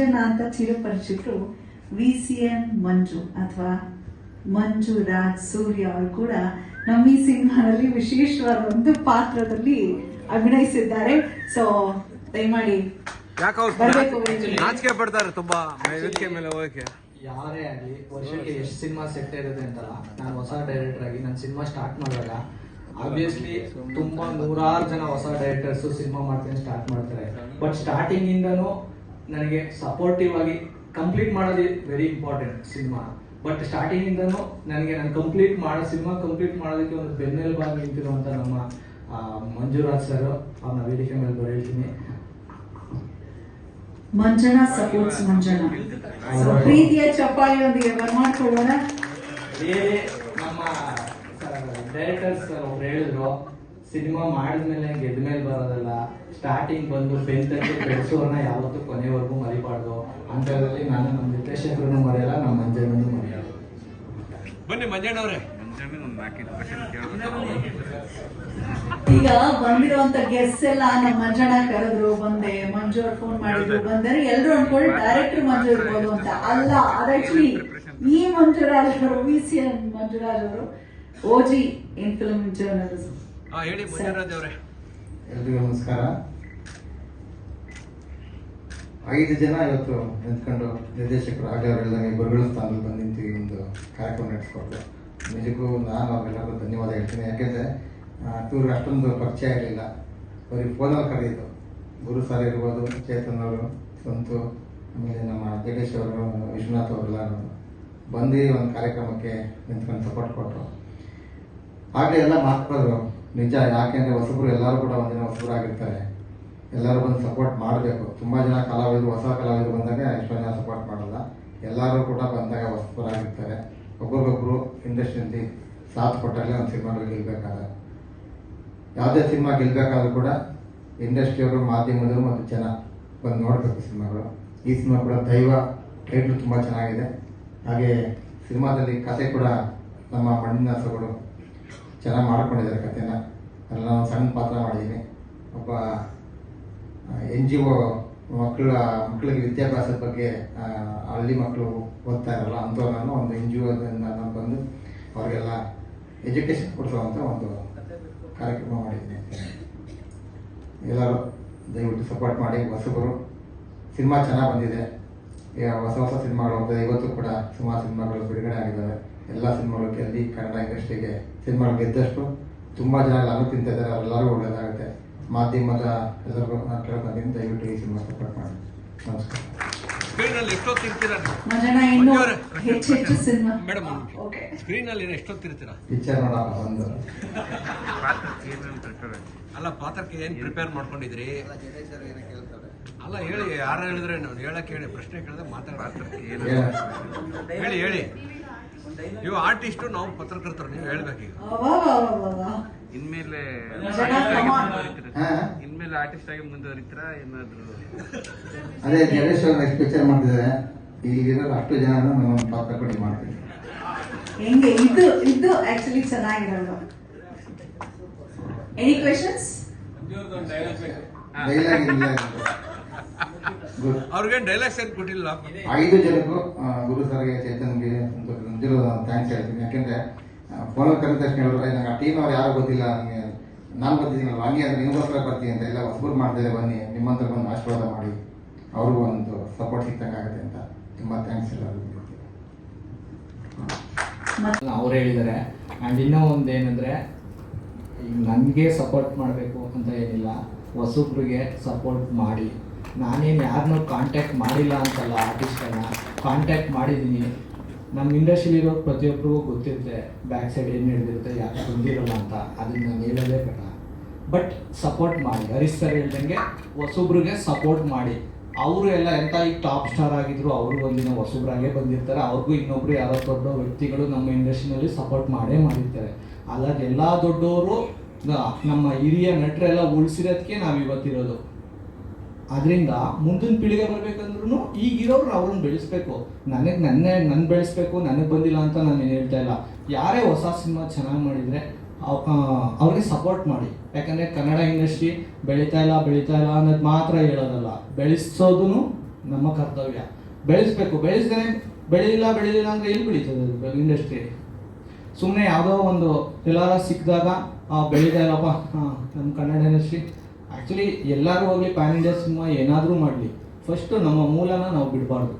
ಮಂಜಣ್ಣ ಅಂತ ಚಿರಪರಿಚಿತರು V C M Manju ಅಥವಾ ಮಂಜು ರಾಜ್ ಸೂರ್ಯ ಅವರು ಕೂಡ ನಮ್ಮ ಈ ಸಿನಿಮಾದಲ್ಲಿ ವಿಶೇಷವಾದ ಒಂದು ಪಾತ್ರದಲ್ಲಿ ಅಭಿನಯಿಸಿದ್ದಾರೆ. ಸೊ ದಯಮಾಡಿ ನಾಚಿಕೆ ಪಡ್ತಾರೆ ತುಂಬಾ. ವೇದಿಕೆ ಮೇಲೆ ಹೋಗಕ್ಕೆ. ಯಾರೇ ಆಗಲಿ ವರ್ಷಕ್ಕೆ ಎಷ್ಟು ಸಿನಿಮಾ ಸೆಟ್ ಇರುತ್ತೆ ಅಂತಲ್ಲ ನಾನು ಹೊಸ ಡೈರೆಕ್ಟರ್ ಆಗಿ ನಾನು ಸಿನಿಮಾ ಸ್ಟಾರ್ಟ್ ಮಾಡಿದಾಗ ಆಬ್ವಿಯಸ್ಲಿ ತುಂಬಾ ನೂರಾರು ಜನ ಹೊಸ ಡೈರೆಕ್ಟರ್ಸ್ ಸಿನಿಮಾ ಮಾಡ್ತೀನಿ ಸ್ಟಾರ್ಟ್ ಮಾಡ್ತಾರೆ. ಬಟ್ ಸ್ಟಾರ್ಟಿಂಗ್ ಇಂದನೂ ನನಗೆ ಸಪೋರ್ಟಿವ್ ಆಗಿ ಕಂಪ್ಲೀಟ್ ಮಾಡೋದು very important cinema but starting ಇಂದನು ನನಗೆ ನಾನು ಕಂಪ್ಲೀಟ್ ಮಾಡೋ ಸಿನಿಮಾ ಕಂಪ್ಲೀಟ್ ಮಾಡೋದಕ್ಕೆ ಒಂದು ಬೆನ್ನೆಲುಬಾಗಿ ನಿಂತಿರುವಂತ ನಮ್ಮ ಮಂಜುರಾಜ್ ಸರ್ ಅವ್ರನ್ನ ವೇದಿಕೆ ಮೇಲೆ ಬರೀತೀನಿ ಮಂಜಣ್ಣ ಸಪೋರ್ಟ್ಸ್ So, ಪ್ರೀತಿಯ ಚಪ್ಪಾಳಿಯೊಂದಿಗೆ ಬರ್ಮಾಡ್ಕೊಳ್ಳೋಣ ಬೇರೆ ನಮ್ಮ ಡೈರೆಕ್ಟರ್ಸ್ ಒಬ್ರು ಹೇಳಿದ್ರು ಸಿನಿಮಾ ಮಾಡಿದ್ಮೇಲೆ ಗೆದ್ಮೇಲೆ ಸ್ಟಾರ್ಟಿಂಗ್ ಬಂದು ಬೆಂತಕ್ಕೆ ಬೆಳೆಸೋರ್ನ ಯಾವತ್ತೂ ಕೊನೆವರೆಗೂ ಮರಿಬಾರ್ದು. ಅಂತದ್ರಲ್ಲಿ ನಾನು ನಮ್ಮ ನಿರ್ದೇಶಕರನ್ನು ಮರೆಯಲ್ಲ ನಮ್ಮ ಮಂಜಣ್ಣನು ಮರೆಯಲ್ಲ. ಬನ್ನಿ ಮಂಜಣ್ಣವ್ರೆ ಈಗ ಬಂದಿರುವಂತ ಗೆಸ್ಟ್ ಎಲ್ಲ ನಮ್ಮ ಮಂಜಣ್ಣ ಕರೆದ್ರು ಬಂದೆ. ಮಂಜು ಅವ್ರು ಫೋನ್ ಮಾಡಿದ್ರು ಬಂದರೆ ಎಲ್ಲರೂ ಅನ್ಕೊಂಡು ಡೈರೆಕ್ಟರ್ ಮಂಜು ಇರ್ಬೋದು ಅಂತ. ಅಲ್ಲ ಅದು ಆಕ್ಚುಲಿ ಈ ಮಂಜುರಾಜ್ ಅವರು ವಿ ಸಿ ಎನ್ ಮಂಜುರಾಜ್ ಅವರು ಓಜಿ ಇನ್ ಫಿಲ್ಮ್ ಜರ್ನಲಿಸಮ್ ಹೇಳಿ ಮಂಜುರಾಜ್ ಅವರೇ. ಎಲ್ರಿಗೂ ನಮಸ್ಕಾರ. ಐದು ಜನ ಇವತ್ತು ನಿಂತ್ಕೊಂಡು ನಿರ್ದೇಶಕರು ಆಗಲೇ ಹೇಳಿದಂಗೆ ಗುರುಗಳ ಸ್ಥಾನದಲ್ಲಿ ಬಂದು ನಿಂತು ಈ ಒಂದು ಕಾರ್ಯಕ್ರಮ ನಡೆಸ್ಕೊಟ್ರು. ನಿಜಕ್ಕೂ ನಾನು ಅವರೆಲ್ಲರಿಗೂ ಧನ್ಯವಾದ ಹೇಳ್ತೀನಿ. ಯಾಕೆಂದರೆ ಇವ್ರಿಗೆ ಅಷ್ಟೊಂದು ಪರಿಚಯ ಇರಲಿಲ್ಲ. ಅವ್ರಿಗೆ ಫೋನಲ್ಲಿ ಕರೆಯಿತು ಗುರು ಸರ್ ಇರ್ಬೋದು, ಚೇತನ್ ಅವರು, ಸಂತು, ಆಮೇಲೆ ನಮ್ಮ ಜಗೇಶ್ ಅವರು, ವಿಶ್ವನಾಥ್ ಅವರೆಲ್ಲರೂ ಬಂದು ಒಂದು ಕಾರ್ಯಕ್ರಮಕ್ಕೆ ನಿಂತ್ಕೊಂಡು ಸಪೋರ್ಟ್ ಕೊಟ್ಟರು ಹಾಗೆ ಎಲ್ಲ ಮಾತಾಡಿದ್ರು ನಿಜ, ಯಾಕೆಂದರೆ ಹೊಸಬ್ರು ಎಲ್ಲರೂ ಕೂಡ ಒಂದಿನ ಹೊಸಬ್ರು ಆಗಿರ್ತಾರೆ ಎಲ್ಲರೂ ಬಂದು ಸಪೋರ್ಟ್ ಮಾಡಬೇಕು. ತುಂಬ ಜನ ಕಲಾವಿದರು, ಹೊಸ ಕಲಾವಿದರು ಬಂದಾಗ ಎಷ್ಟೋ ಜನ ಸಪೋರ್ಟ್ ಮಾಡಲ್ಲ. ಎಲ್ಲರೂ ಕೂಡ ಬಂದಾಗ ಹೊಸಬರಾಗಿರ್ತಾರೆ ಒಬ್ಬೊಬ್ಬೊಬ್ರು ಇಂಡಸ್ಟ್ರಿಯಲ್ಲಿ ಸಾಥ್ ಕೊಟ್ಟಾಗಲೇ ಒಂದು ಸಿನಿಮಾಗಳು ಗೆಲ್ಬೇಕಾದ್ರೆ. ಯಾವುದೇ ಸಿನಿಮಾ ಗೆಲ್ಬೇಕಾದ್ರೂ ಕೂಡ ಇಂಡಸ್ಟ್ರಿಯವರು ಮಾಧ್ಯಮದವರು ಮತ್ತು ಜನ ಬಂದು ನೋಡಬೇಕು ಸಿನಿಮಾಗಳು. ಈ ಸಿನಿಮಾ ಕೂಡ ದೈವ ಟೈಟ್ಲು ತುಂಬ ಚೆನ್ನಾಗಿದೆ. ಹಾಗೆ ಸಿನಿಮಾದಲ್ಲಿ ಕತೆ ಕೂಡ ನಮ್ಮ ಮಣ್ಣಿನ ಹಸುಗಳು ಚೆನ್ನಾಗಿ ಮಾಡ್ಕೊಂಡಿದ್ದಾರೆ ಕಥೆನ ಅದ್ರಲ್ಲಿ ನಾನು ಸಣ್ಣ ಪಾತ್ರ ಮಾಡಿದ್ದೀನಿ. ಒಬ್ಬ ಎನ್ ಜಿ ಒ ಮಕ್ಕಳ, ಮಕ್ಕಳಿಗೆ ವಿದ್ಯಾಭ್ಯಾಸದ ಬಗ್ಗೆ ಹಳ್ಳಿ ಮಕ್ಕಳು ಓದ್ತಾ ಇರಲ್ಲ ಅಂಥವ್ರು ನಾನು ಒಂದು ಎನ್ ಜಿ ಒದಿಂದ ನಾನು ಬಂದು ಅವರಿಗೆಲ್ಲ ಎಜುಕೇಶನ್ ಕೊಡಿಸುವಂಥ ಒಂದು ಕಾರ್ಯಕ್ರಮ ಮಾಡಿದ್ದೀನಿ. ಎಲ್ಲರೂ ದಯವಿಟ್ಟು ಸಪೋರ್ಟ್ ಮಾಡಿ, ಹೊಸಬರು. ಸಿನಿಮಾ ಚೆನ್ನಾಗಿ ಬಂದಿದೆ. ಈಗ ಹೊಸ ಹೊಸ ಸಿನಿಮಾಗಳು ಅಂತ ಇವತ್ತು ಕೂಡ ಸುಮಾರು ಸಿನಿಮಾಗಳು ಬಿಡುಗಡೆ ಆಗಿದ್ದಾವೆ. ಎಲ್ಲ ಸಿನಿಮಾಗಳು ಗೆಲ್ಲಿ ಕನ್ನಡ ಇಂಡಸ್ಟ್ರಿಗೆ ಸಿನಿಮಾಗಳು ಗೆದ್ದಷ್ಟು ತುಂಬ ಜನ ಲಾಭ ತಿಂತಿದ್ದಾರೆ ಅವರೆಲ್ಲರೂ ಒಳ್ಳೇದಾಗುತ್ತೆ. ಮಾಧ್ಯಮದ ಹೆಸರುಗಳನ್ನ ನಾನು ಕೇಳ್ಕೊಂತೀನಿ ದಯವಿಟ್ಟು ಈ ಸಿನಿಮಾ ಸಪೋರ್ಟ್ ಮಾಡಿ. ನಮಸ್ಕಾರ. ಸ್ಕ್ರೀನ್ ಅಲ್ಲಿ ಎಷ್ಟೊತ್ತಿರ್ತೀರಾ ಮಂಜಣ್ಣ ಇನ್ನು ಹೆಚ್ಚು ಹೆಚ್ಚು ಸಿನಿಮಾ. ಮೇಡಮ್ ಓಕೆ ಸ್ಕ್ರೀನ್ ಅಲ್ಲಿ ಎಷ್ಟೊತ್ತಿರ್ತೀರಾ ಪಿಕ್ಚರ್ ನೋಡಪ್ಪ ಒಂದು ಅಲ್ಲ ಪಾತ್ರಕ್ಕೆ ಏನು ಪ್ರಿಪೇರ್ ಮಾಡ್ಕೊಂಡಿದ್ರಿ ಅಲ್ಲ ಹೇಳಿ ಯಾರು ಹೇಳಿದ್ರೆ ನಾನು ಹೇಳಕ್ಕೆ ಹೇಳಿ ಪ್ರಶ್ನೆ ಕೇಳಿದ್ರೆ ಮಾತಾಡ ಹೇಳಿ ಹೇಳಿ. ನೀವು ಆರ್ಟಿಸ್ಟು ನಾವು ಪತ್ರಕರ್ತರು ನೀವು ಹೇಳ್ಬೇಕೀಗ ಇನ್ಮೇಲೆ ಇನ್ಮೇಲೆ ಆರ್ಟಿಸ್ಟ್ ಆಗಿ ಮುಂದುವರಿತೀರಾ ಏನಾದ್ರು? ಅದೇ ಜಗೇಶ್ ಅವ್ರ ನೆಕ್ಸ್ಟ್ ಪಿಕ್ಚರ್ ಮಾಡ್ತಿದ್ದಾರೆ. ಈಗಿರೋ ಅಷ್ಟು ಜನ ನಮ್ಮ ಪಾತ್ರ ಕೊಡಿ ಮಾಡ್ತೀನಿ ಹೆಂಗೆ? ಇದು ಇದು ಆಕ್ಚುಲಿ ಚೆನ್ನಾಗಿರೋದು ಎನಿ ಕ್ವೆಶನ್ಸ್ ಡೈಲಾಗ್ ಇಲ್ಲ. ಗುಡ್ ಅವ್ರಿಗೆ ಡೈಲಾಗ್ಸ್ ಏನ್ ಕೊಟ್ಟಿಲ್ಲ? ಐದು ಜನಕ್ಕೂ ಗುರು ಸರ್ಗೆ ಚೇತನ್ಗೆ ನಿಜರು ಥ್ಯಾಂಕ್ಸ್ ಹೇಳ್ತೀನಿ ಯಾಕೆಂದ್ರೆ ಫೋನಲ್ಲಿ ಕರೆದ ತಕ್ಷಣ ಹೇಳಿದ್ರು "ಏ, ನಂಗೆ ಆ ಟೀಮ್ ಅವ್ರು ಯಾರು ಗೊತ್ತಿಲ್ಲ ನನಗೆ ನಾನು ಬರ್ತಿದ್ದೀನಲ್ಲ ಹಂಗೆ ಅಂದ್ರೆ ನಿಮಗೋಸ್ಕರ ಬರ್ತೀನಿ ಅಂತ ಎಲ್ಲ ಹೊಸಬರು ಮಾಡ್ತಾರೆ ಬನ್ನಿ ನಿಮ್ಮಂತ ಬಂದು ಆಶೀರ್ವಾದ ಮಾಡಿ. ಅವ್ರಿಗೂ ಒಂದು ಸಪೋರ್ಟ್ ಸಿಕ್ಕಂಗೆ ಆಗುತ್ತೆ ಅಂತ ತುಂಬ ಥ್ಯಾಂಕ್ಸ್ ಎಲ್ಲ ಅವ್ರು ಹೇಳಿದ್ದಾರೆ. ಆ್ಯಂಡ್ ಇನ್ನೂ ಒಂದು ಏನಂದರೆ ನನಗೆ ಸಪೋರ್ಟ್ ಮಾಡಬೇಕು ಅಂತ ಏನಿಲ್ಲ ಹೊಸಬ್ರಿಗೆ ಸಪೋರ್ಟ್ ಮಾಡಿ. ನಾನೇನು ಯಾರನ್ನೂ ಕಾಂಟ್ಯಾಕ್ಟ್ ಮಾಡಿಲ್ಲ ಅಂತಲ್ಲ ಆರ್ಟಿಸ್ಟನ್ನು ಕಾಂಟ್ಯಾಕ್ಟ್ ಮಾಡಿದ್ದೀನಿ ನಮ್ಮ ಇಂಡಸ್ಟ್ರಿಲಿರೋ ಪ್ರತಿಯೊಬ್ಬರಿಗೂ ಗೊತ್ತಿರುತ್ತೆ ಬ್ಯಾಕ್ ಸೈಡ್ ಏನು ನಡೆದಿರುತ್ತೆ, ಯಾಕೆ ಬಂದಿರಲ್ಲ ಅಂತ. ಅದನ್ನ ನಾನು ಹೇಳೋದೇ ಬೇಡ. ಬಟ್ ಸಪೋರ್ಟ್ ಮಾಡಿ. ಹರೀಶ್ ಸರ್ ಹೇಳ್ದಂಗೆ ಹೊಸೊಬ್ರಿಗೆ ಸಪೋರ್ಟ್ ಮಾಡಿ. ಅವರು ಎಲ್ಲ ಎಂಥ ಈಗ ಟಾಪ್ ಸ್ಟಾರ್ ಆಗಿದ್ರು ಅವರು ಒಂದಿನ ಹೊಸಬ್ರಾಗೆ ಬಂದಿರ್ತಾರೆ. ಅವ್ರಿಗೂ ಇನ್ನೊಬ್ರು ಯಾರೋ ದೊಡ್ಡ ವ್ಯಕ್ತಿಗಳು ನಮ್ಮ ಇಂಡಸ್ಟ್ರಿನಲ್ಲಿ ಸಪೋರ್ಟ್ ಮಾಡೇ ಮಾಡಿರ್ತಾರೆ. ಅಲ್ಲದೆ ಎಲ್ಲ ದೊಡ್ಡವರು ನಮ್ಮ ಹಿರಿಯ ನಟರೆಲ್ಲ ಉಳಿಸಿರೋದಕ್ಕೆ ನಾವು ಇವತ್ತಿರೋದು. ಅದರಿಂದ ಮುಂದಿನ ಪೀಳಿಗೆ ಬರಬೇಕಂದ್ರೂ ಈಗಿರೋರು ಅವ್ರನ್ನ ಬೆಳೆಸ್ಬೇಕು. ನನಗೆ ನನ್ನೇ ನನ್ನ ಬೆಳೆಸ್ಬೇಕು, ನನಗೆ ಬಂದಿಲ್ಲ ಅಂತ ನಾನು ಹೇಳ್ತಾ ಇಲ್ಲ. ಯಾರೇ ಹೊಸ ಸಿನಿಮಾ ಚೆನ್ನಾಗಿ ಮಾಡಿದರೆ ಅವ್ರಿಗೆ ಸಪೋರ್ಟ್ ಮಾಡಿ. ಯಾಕಂದರೆ ಕನ್ನಡ ಇಂಡಸ್ಟ್ರಿ ಬೆಳೀತಾ ಇಲ್ಲ ಬೆಳೀತಾ ಇಲ್ಲ ಅನ್ನೋದು ಮಾತ್ರ ಹೇಳೋದಲ್ಲ. ಬೆಳೆಸೋದು ನಮ್ಮ ಕರ್ತವ್ಯ. ಬೆಳೆಸ್ಬೇಕು. ಬೆಳೆಸ್ದೇ ಬೆಳೆಯಿಲ್ಲ ಬೆಳೆಯಿಲ್ಲ ಅಂದರೆ ಎಲ್ಲಿ ಬೆಳೀತದೆ ಇಂಡಸ್ಟ್ರಿ ಸುಮ್ಮನೆ ಯಾವುದೋ ಒಂದು ಎಲ್ಲಾರ ಸಿಕ್ಕಿದಾಗ ಬೆಳೀತಾ ಇಲ್ಲಪ್ಪ. ನಮ್ಮ ಕನ್ನಡ ಇಂಡಸ್ಟ್ರಿ ಆ್ಯಕ್ಚುಲಿ ಎಲ್ಲರೂ ಹೋಗಲಿ ಪ್ಯಾನ್ ಇಂಡಿಯಾ ಸಿನಿಮಾ ಏನಾದರೂ ಮಾಡಲಿ. ಫಸ್ಟು ನಮ್ಮ ಮೂಲನ ನಾವು ಬಿಡಬಾರ್ದು.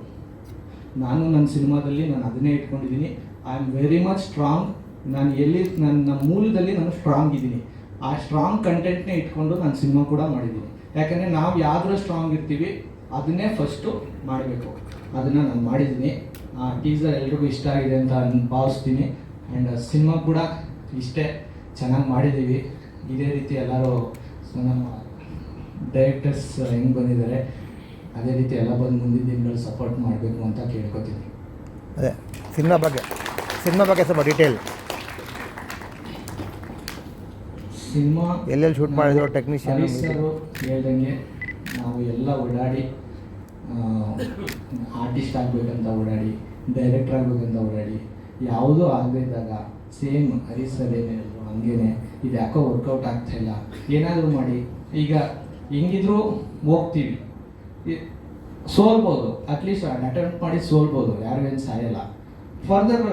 ನಾನು ನನ್ನ ಸಿನಿಮಾದಲ್ಲಿ ನಾನು ಅದನ್ನೇ ಇಟ್ಕೊಂಡಿದ್ದೀನಿ. I am very much strong ನಾನು ಎಲ್ಲಿ ನನ್ನ ಮೂಲದಲ್ಲಿ ನಾನು ಸ್ಟ್ರಾಂಗ್ ಇದ್ದೀನಿ. ಆ ಸ್ಟ್ರಾಂಗ್ ಕಂಟೆಂಟ್ನೇ ಇಟ್ಕೊಂಡು ನಾನು ಸಿನಿಮಾ ಕೂಡ ಮಾಡಿದ್ದೀನಿ. ಯಾಕಂದರೆ ನಾವು ಯಾವ್ದ್ರ ಸ್ಟ್ರಾಂಗ್ ಇರ್ತೀವಿ, ಅದನ್ನೇ ಫಸ್ಟು ಮಾಡಬೇಕು. ಅದನ್ನು ನಾನು ಮಾಡಿದ್ದೀನಿ. ಆ ಟೀಸರ್ ಎಲ್ರಿಗೂ ಇಷ್ಟ ಆಗಿದೆ ಅಂತ ನಾನು ಭಾವಿಸ್ತೀನಿ. ಆ್ಯಂಡ್ ಸಿನಿಮಾ ಕೂಡ ಇಷ್ಟೇ. ಚೆನ್ನಾಗಿ ಮಾಡಿದ್ದೀವಿ. ಇದೇ ರೀತಿ ಎಲ್ಲರೂ ನಮ್ಮ ಡೈರೆಕ್ಟರ್ಸ್ ಹೆಂಗೆ ಬಂದಿದ್ದಾರೆ ಅದೇ ರೀತಿ ಎಲ್ಲ ಬಂದು ಮುಂದಿನ ದಿನಗಳು ಸಪೋರ್ಟ್ ಮಾಡಬೇಕು ಅಂತ ಕೇಳ್ಕೊತೀನಿ. ಅದೇ ಸಿನಿಮಾ ಬಗ್ಗೆ ಸಿನಿಮಾ ಬಗ್ಗೆ ಸ್ವಲ್ಪ ಡೀಟೇಲ್ ಸಿನಿಮಾ ಎಲ್ಲೆಲ್ಲಿ ಶೂಟ್ ಮಾಡಿದ್ರು, ಟೆಕ್ನಿಷಿಯನ್ ಹೇಳ್ದಂಗೆ ನಾವು ಎಲ್ಲ ಓಡಾಡಿ ಆರ್ಟಿಸ್ಟ್ ಆಗಬೇಕಂತ ಓಡಾಡಿ ಡೈರೆಕ್ಟರ್ ಆಗಬೇಕಂತ ಓಡಾಡಿ ಯಾವುದೂ ಆಗದಿದ್ದಾಗ ಸೇಮ್ ಹರೀಶ್ ಸರ್ ಏನು ಹೇಳಿದ್ರು ಹಂಗೇನೆ ಇದು ಯಾಕೋ ವರ್ಕೌಟ್ ಆಗ್ತಾ ಇಲ್ಲ ಏನಾದರೂ ಮಾಡಿ ಈಗ ಹೆಂಗಿದ್ರು ಹೋಗ್ತೀವಿ. ಸೋಲ್ಬೋದು ಅಟ್ಲೀಸ್ಟ್ ಅಟೆಂಪ್ಟ್ ಮಾಡಿ ಸೋಲ್ಬೋದು ಯಾರು ಏನು ಸಾಯಲ್ಲ ಫರ್ದರ್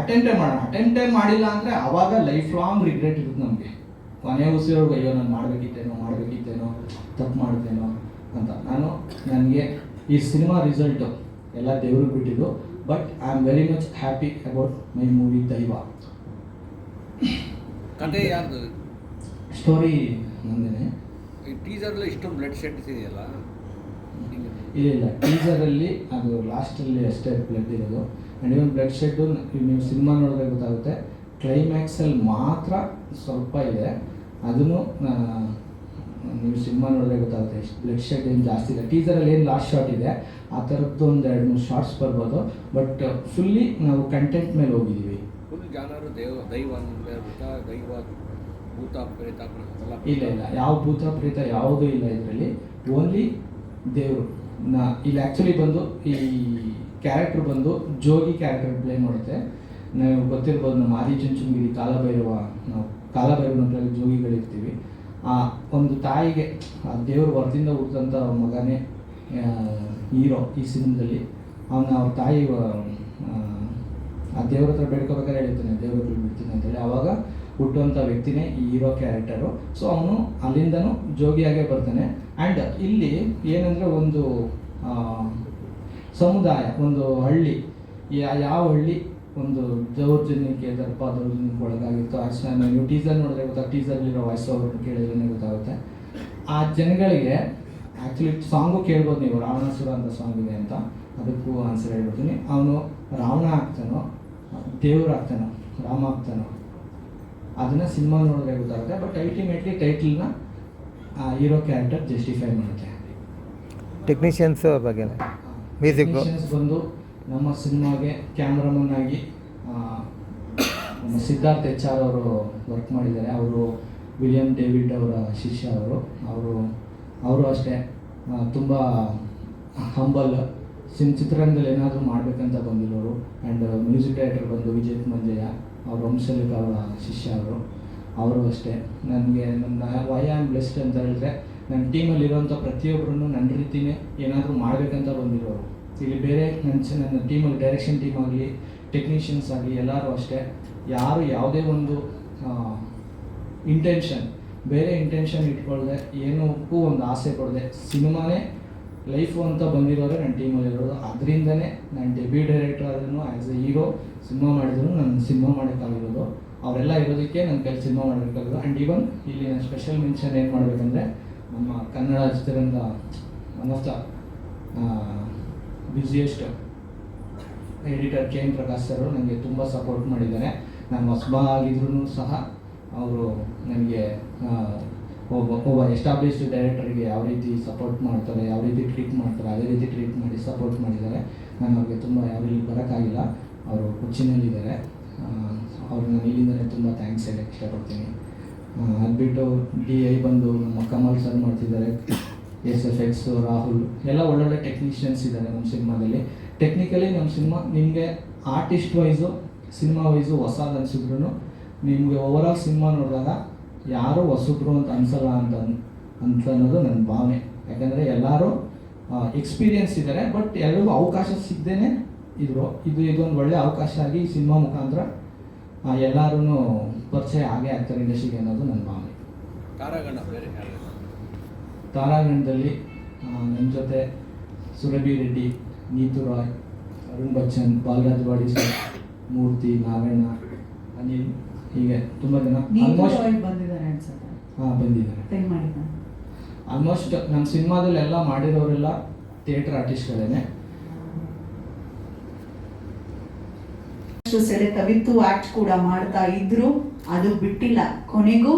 ಅಟೆಂಪ್ಟೇ ಮಾಡೋಣ. ಅಟೆಂಪ್ಟೇ ಮಾಡಿಲ್ಲ ಅಂದರೆ ಅವಾಗ ಲೈಫ್ ಲಾಂಗ್ ರಿಗ್ರೆಟ್ ಇರುತ್ತೆ ನಮಗೆ. ಕೊನೆ ಉಸಿರೋರ್ಗು ಅಯ್ಯೋ ನಾನು ಮಾಡಬೇಕಿತ್ತೇನೋ ಮಾಡಬೇಕಿತ್ತೇನೋ ತಪ್ಪು ಮಾಡ್ತೇನೋ ಅಂತ. ನಾನು ನನಗೆ ಈ ಸಿನಿಮಾ ರಿಸಲ್ಟು ಎಲ್ಲ ದೇವ್ರಿಗೆ ಬಿಟ್ಟಿದ್ದು. But I am very much happy about my movie ದೈವ ಕತೆ ಯಾರ್ದು? ಸ್ಟೋರಿ ನಂದೇನೆ. ಈ ಅಲ್ಲಿ ಇಷ್ಟೊಂದು ಬ್ಲಡ್ ಶೆಡ್ ಇದೆಯಲ್ಲ? ಇಲ್ಲ ಇಲ್ಲ. ಟೀಸರಲ್ಲಿ ಅದು ಲಾಸ್ಟಲ್ಲಿ ಅಷ್ಟೇ ಬ್ಲಡ್ ಇರೋದು. ಆ್ಯಂಡ್ ಇವನ್ ಬ್ಲಡ್ ಶೆಡ್ಡು ನೀವು ಸಿನಿಮಾ ನೋಡಿದ್ರೆ ಗೊತ್ತಾಗುತ್ತೆ. ಕ್ಲೈಮ್ಯಾಕ್ಸಲ್ಲಿ ಮಾತ್ರ ಸ್ವಲ್ಪ ಇದೆ. ಅದನ್ನು ನೀವು ಸಿನಿಮಾ ನೋಡಿದ್ರೆ ಗೊತ್ತಾಗುತ್ತೆ. ಬ್ಲಡ್ ಶೆಡ್ ಏನು ಜಾಸ್ತಿ ಇದೆ. ಟೀಸರಲ್ಲಿ ಏನು ಲಾಸ್ಟ್ ಶಾಟ್ ಇದೆ ಆ ಥರದ್ದು ಒಂದು ಎರಡು ಮೂರು ಶಾರ್ಟ್ಸ್ ಬರ್ಬೋದು. ಬಟ್ ಫುಲ್ಲಿ ನಾವು ಕಂಟೆಂಟ್ ಮೇಲೆ ಹೋಗಿದ್ದೀವಿ. ಫುಲ್ ಜಾನರು ದೇವ ದೈವ ದೈವ ಭೂತ ಪ್ರೇತ ಇಲ್ಲ ಇಲ್ಲ. ಯಾವ ಭೂತ ಪ್ರೇತ ಯಾವುದೂ ಇಲ್ಲ ಇದರಲ್ಲಿ. ಓನ್ಲಿ ದೇವರು. ನಾ ಇಲ್ಲಿ ಆ್ಯಕ್ಚುಲಿ ಬಂದು ಈ ಕ್ಯಾರೆಕ್ಟರ್ ಬಂದು ಜೋಗಿ ಕ್ಯಾರೆಕ್ಟರ್ ಪ್ಲೇ ಮಾಡುತ್ತೆ. ನಾವು ಗೊತ್ತಿರ್ಬೋದು ನಮ್ಮ ಆದಿಚುಂಚನಗಿರಿ ಕಾಲಭೈರವ ನಾವು ಕಾಲಭೈರವನಲ್ಲಿ ಜೋಗಿಗಳಿರ್ತೀವಿ. ಆ ಒಂದು ತಾಯಿಗೆ ಆ ದೇವ್ರ ವರದಿಂದ ಹುಟ್ಟಿದಂಥ ಮಗನೇ ಹೀರೋ ಈ ಸಿನಿಮಾದಲ್ಲಿ. ಅವನ ಅವ್ರ ತಾಯಿ ಆ, ದೇವ್ರ ಹತ್ರ ಬೇಡ್ಕೋಬೇಕಾದ್ರೆ ಹೇಳ್ತಾನೆ ದೇವ್ರ ಬಿಡ್ತೀನಿ ಅಂತೇಳಿ. ಅವಾಗ ಹುಟ್ಟುವಂಥ ವ್ಯಕ್ತಿನೇ ಈ ಹೀರೋ ಕ್ಯಾರೆಕ್ಟರು ಸೊ ಅವನು ಅಲ್ಲಿಂದನೂ ಜೋಗಿಯಾಗೇ ಬರ್ತಾನೆ. ಆ್ಯಂಡ್ ಇಲ್ಲಿ ಏನಂದರೆ ಒಂದು ಸಮುದಾಯ, ಒಂದು ಹಳ್ಳಿ ಯಾವ ಹಳ್ಳಿ? ಒಂದು ದೌರ್ಜನ್ಯಕ್ಕೆ ದರ್ಪ ದೌರ್ಜನ್ಯಕ್ಕೆ ಒಳಗಾಗಿತ್ತು. ಅಷ್ಟೇ ನೀವು ಟೀಸರ್ ನೋಡಿದ್ರೆ ಗೊತ್ತಾ? ಟೀಸರ್ಲಿರೋ ವಾಯ್ಸ್ ಓವರ್ ಕೇಳಿದ್ರೆ ಗೊತ್ತಾಗುತ್ತೆ. ಆ ಜನಗಳಿಗೆ ಆ್ಯಕ್ಚುಲಿ ಸಾಂಗು ಕೇಳ್ಬೋದು ನೀವು. ರಾವಣಾಸುರ ಅಂತ ಸಾಂಗ್ ಇದೆ ಅಂತ. ಅದಕ್ಕೂ ಆನ್ಸರ್ ಹೇಳ್ಬಿಡ್ತೀನಿ. ಅವನು ರಾವಣ ಆಗ್ತಾನೋ, ದೇವ್ರು ಆಗ್ತಾನೋ, ರಾಮ ಆಗ್ತಾನೋ ಅದನ್ನು ಸಿನಿಮಾ ನೋಡಿದ್ರೆ ಗೊತ್ತಾಗುತ್ತೆ ಬಟ್ ಅಲ್ಟಿಮೇಟ್ಲಿ ಟೈಟಲ್ನ ಹೀರೋ ಕ್ಯಾರೆಕ್ಟರ್ ಜಸ್ಟಿಫೈ ಮಾಡುತ್ತೆ. ಟೆಕ್ನಿಷಿಯನ್ಸ್ ಬಗ್ಗೆ ಮ್ಯೂಸಿಕ್ ಬಂದು ನಮ್ಮ ಸಿನಿಮಾಗೆ ಕ್ಯಾಮ್ರಾಮನ್ ಆಗಿ ಸಿದ್ಧಾರ್ಥ್ ಎಚ್ ಆರ್ ಅವರು ವರ್ಕ್ ಮಾಡಿದ್ದಾರೆ. ಅವರು ವಿಲಿಯಂ ಡೇವಿಡ್ ಅವರ ಶಿಷ್ಯ ಅವರು. ಅವರು ಅವರು ಅಷ್ಟೇ. ತುಂಬ ಹಂಬಲ್ ಸಿನ್ ಚಿತ್ರರಂಗದಲ್ಲಿ ಏನಾದರೂ ಮಾಡಬೇಕಂತ ಬಂದಿರೋರು. ಆ್ಯಂಡ್ ಮ್ಯೂಸಿಕ್ ಡೈರೆಕ್ಟರ್ ಬಂದು ವಿಜಯ್ ಮಂಜಯ್ಯ ಅವ್ರ ವಂಶಲಿಕ ಅವರ ಶಿಷ್ಯ ಅವರು ಅವರು ಅಷ್ಟೇ. ನನಗೆ ನನ್ನ ವೈ ಆಮ್ ಬ್ಲೆಸ್ಡ್ ಅಂತ ಹೇಳಿದ್ರೆ ನನ್ನ ಟೀಮಲ್ಲಿರುವಂಥ ಪ್ರತಿಯೊಬ್ಬರನ್ನು ನನ್ನ ರೀತಿಯೇ ಏನಾದರೂ ಮಾಡಬೇಕಂತ ಬಂದಿರೋರು. ಇಲ್ಲಿ ಬೇರೆ ನನ್ನ ನನ್ನ ಟೀಮಲ್ಲಿ ಡೈರೆಕ್ಷನ್ ಟೀಮ್ ಆಗಲಿ ಟೆಕ್ನಿಷಿಯನ್ಸ್ ಆಗಲಿ, ಎಲ್ಲರೂ ಅಷ್ಟೇ. ಯಾರು ಯಾವುದೇ ಒಂದು ಇಂಟೆನ್ಷನ್ ಬೇರೆ ಇಂಟೆನ್ಷನ್ ಇಟ್ಕೊಳ್ಳದೆ ಏನಕ್ಕೂ ಒಂದು ಆಸೆ ಕೊಡದೆ. ಸಿನಿಮಾನೇ ಲೈಫು ಅಂತ ಬಂದಿರೋರೆ ನನ್ನ ಟೀಮಲ್ಲಿ ಇರೋದು ಅದರಿಂದನೇ ನಾನು ಡೆಬ್ಯೂ ಡೈರೆಕ್ಟರ್ ಆದ್ರೂ ಆ್ಯಸ್ ಎ ಹೀರೋ ಸಿನಿಮಾ ಮಾಡಿದ್ರು ನಾನು ಸಿನಿಮಾ ಮಾಡೋಕ್ಕಾಗಿರೋದು. ಅವರೆಲ್ಲ ಇರೋದಕ್ಕೆ ನನ್ನ ಕೈ ಸಿನಿಮಾ ಮಾಡಬೇಕಾಗಿರೋದು ಆ್ಯಂಡ್ ಈವನ್ ಇಲ್ಲಿ ನಾನು ಸ್ಪೆಷಲ್ ಮೆನ್ಷನ್ ಏನು ಮಾಡಬೇಕಂದ್ರೆ, ನಮ್ಮ ಕನ್ನಡ ಚಿತ್ರರಂಗ one of the busiest editor K N Prakash sir ನನಗೆ ತುಂಬ ಸಪೋರ್ಟ್ ಮಾಡಿದ್ದಾರೆ. ನಾನು ಹೊಸಬ ಆಗಿದ್ರು ಸಹ, ಅವರು ನನಗೆ ಒಬ್ಬ ಒಬ್ಬ ಎಸ್ಟಾಬ್ಲಿಷ್ಡ್ ಡೈರೆಕ್ಟರ್ಗೆ ಯಾವ ರೀತಿ ಸಪೋರ್ಟ್ ಮಾಡ್ತಾರೆ, ಯಾವ ರೀತಿ ಟ್ರೀಟ್ ಮಾಡ್ತಾರೆ, ಅದೇ ರೀತಿ ಟ್ರೀಟ್ ಮಾಡಿ ಸಪೋರ್ಟ್ ಮಾಡಿದ್ದಾರೆ, ನಾನು ಅವ್ರಿಗೆ ತುಂಬ ಯಾವ ರೀತಿ ಬರೋಕ್ಕಾಗಿಲ್ಲ. ಅವರು ಕೊಚ್ಚಿನಲ್ಲಿದ್ದಾರೆ. ಅವ್ರು ನಾನು ಇಲ್ಲಿಂದಲೇ ತುಂಬ ಥ್ಯಾಂಕ್ಸ್ ಹೇಳಕ್ಕೆ ಇಷ್ಟಪಡ್ತೀನಿ. ಅದು ಬಿಟ್ಟು ಡಿ ಐ ಬಂದು ನಮ್ಮ ಕಮಲ್ ಸರ್ ಮಾಡ್ತಿದ್ದಾರೆ. ಎಸ್ ಎಫ್ ಎಕ್ಸ್, ರಾಹುಲ್, ಎಲ್ಲ ಒಳ್ಳೊಳ್ಳೆ ಟೆಕ್ನಿಷಿಯನ್ಸ್ ಇದ್ದಾರೆ ನಮ್ಮ ಸಿನಿಮಾದಲ್ಲಿ. ಟೆಕ್ನಿಕಲಿ ನಮ್ಮ ಸಿನಿಮಾ ನಿಮಗೆ ಆರ್ಟಿಸ್ಟ್ ವೈಸು ಸಿನಿಮಾ ವೈಸು ಹೊಸದು ಅನಿಸಿದ್ರು ನಿಮಗೆ ಓವರಾಲ್ ಸಿನಿಮಾ ನೋಡಿದಾಗ ಯಾರೂ ಹೊಸಬ್ರು ಅಂತ ಅನ್ಸಲ್ಲ ಅಂತ ಅಂತ ಅನ್ನೋದು ನನ್ನ ಭಾವನೆ. ಯಾಕಂದರೆ ಎಲ್ಲರೂ ಎಕ್ಸ್ಪೀರಿಯನ್ಸ್ ಇದ್ದಾರೆ ಬಟ್ ಎಲ್ಲರಿಗೂ ಅವಕಾಶ ಸಿಗದೇನೆ ಇದ್ರು. ಇದು ಇದೊಂದು ಒಳ್ಳೆ ಅವಕಾಶ ಆಗಿ ಸಿನಿಮಾ ಮುಖಾಂತರ ಎಲ್ಲರೂ ಪರಿಚಯ ಆಗೇ ಆಗ್ತಾರೆ ಇಂಡಸ್ಟ್ರಿಗೆ ಅನ್ನೋದು ನನ್ನ ಭಾವನೆ. ತಾರಾಗಣ ಬೇರೆ ಯಾರು ತಾರಾಗಣದಲ್ಲಿ ನನ್ನ ಜೊತೆ ಸುರಭಿ ರೆಡ್ಡಿ ನೀತು ರಾಯ್ ಅರುಣ್ ಬಚ್ಚನ್ ಬಾಲರಾಜ್ ವಾಡಿ ಸರ್ ಮೂರ್ತಿ ನಾರಾಯಣ ಅನಿಲ್ ಹೀಗೆ ತುಂಬ ಜನ ಆಲ್ಮೋಸ್ಟ್ ಬಂದಿದ್ದಾರೆ ಅನ್ಸುತ್ತೆ. ಹಾಂ ಬಂದಿದ್ದಾರೆ. ಆಲ್ಮೋಸ್ಟ್ ನಮ್ಮ ಸಿನಿಮಾದಲ್ಲಿ ಎಲ್ಲ ಮಾಡಿರೋರೆಲ್ಲ ಥಿಯೇಟರ್ ಆರ್ಟಿಸ್ಟ್ಗಳೇನೆ ಸೆಳೆತವಿತ್ತು ಆಕ್ಟ್ ಕೂಡ ಮಾಡ್ತಾ ಇದ್ರು. ಅದು ಬಿಟ್ಟಿಲ್ಲ. ಕೊನೆಗೂ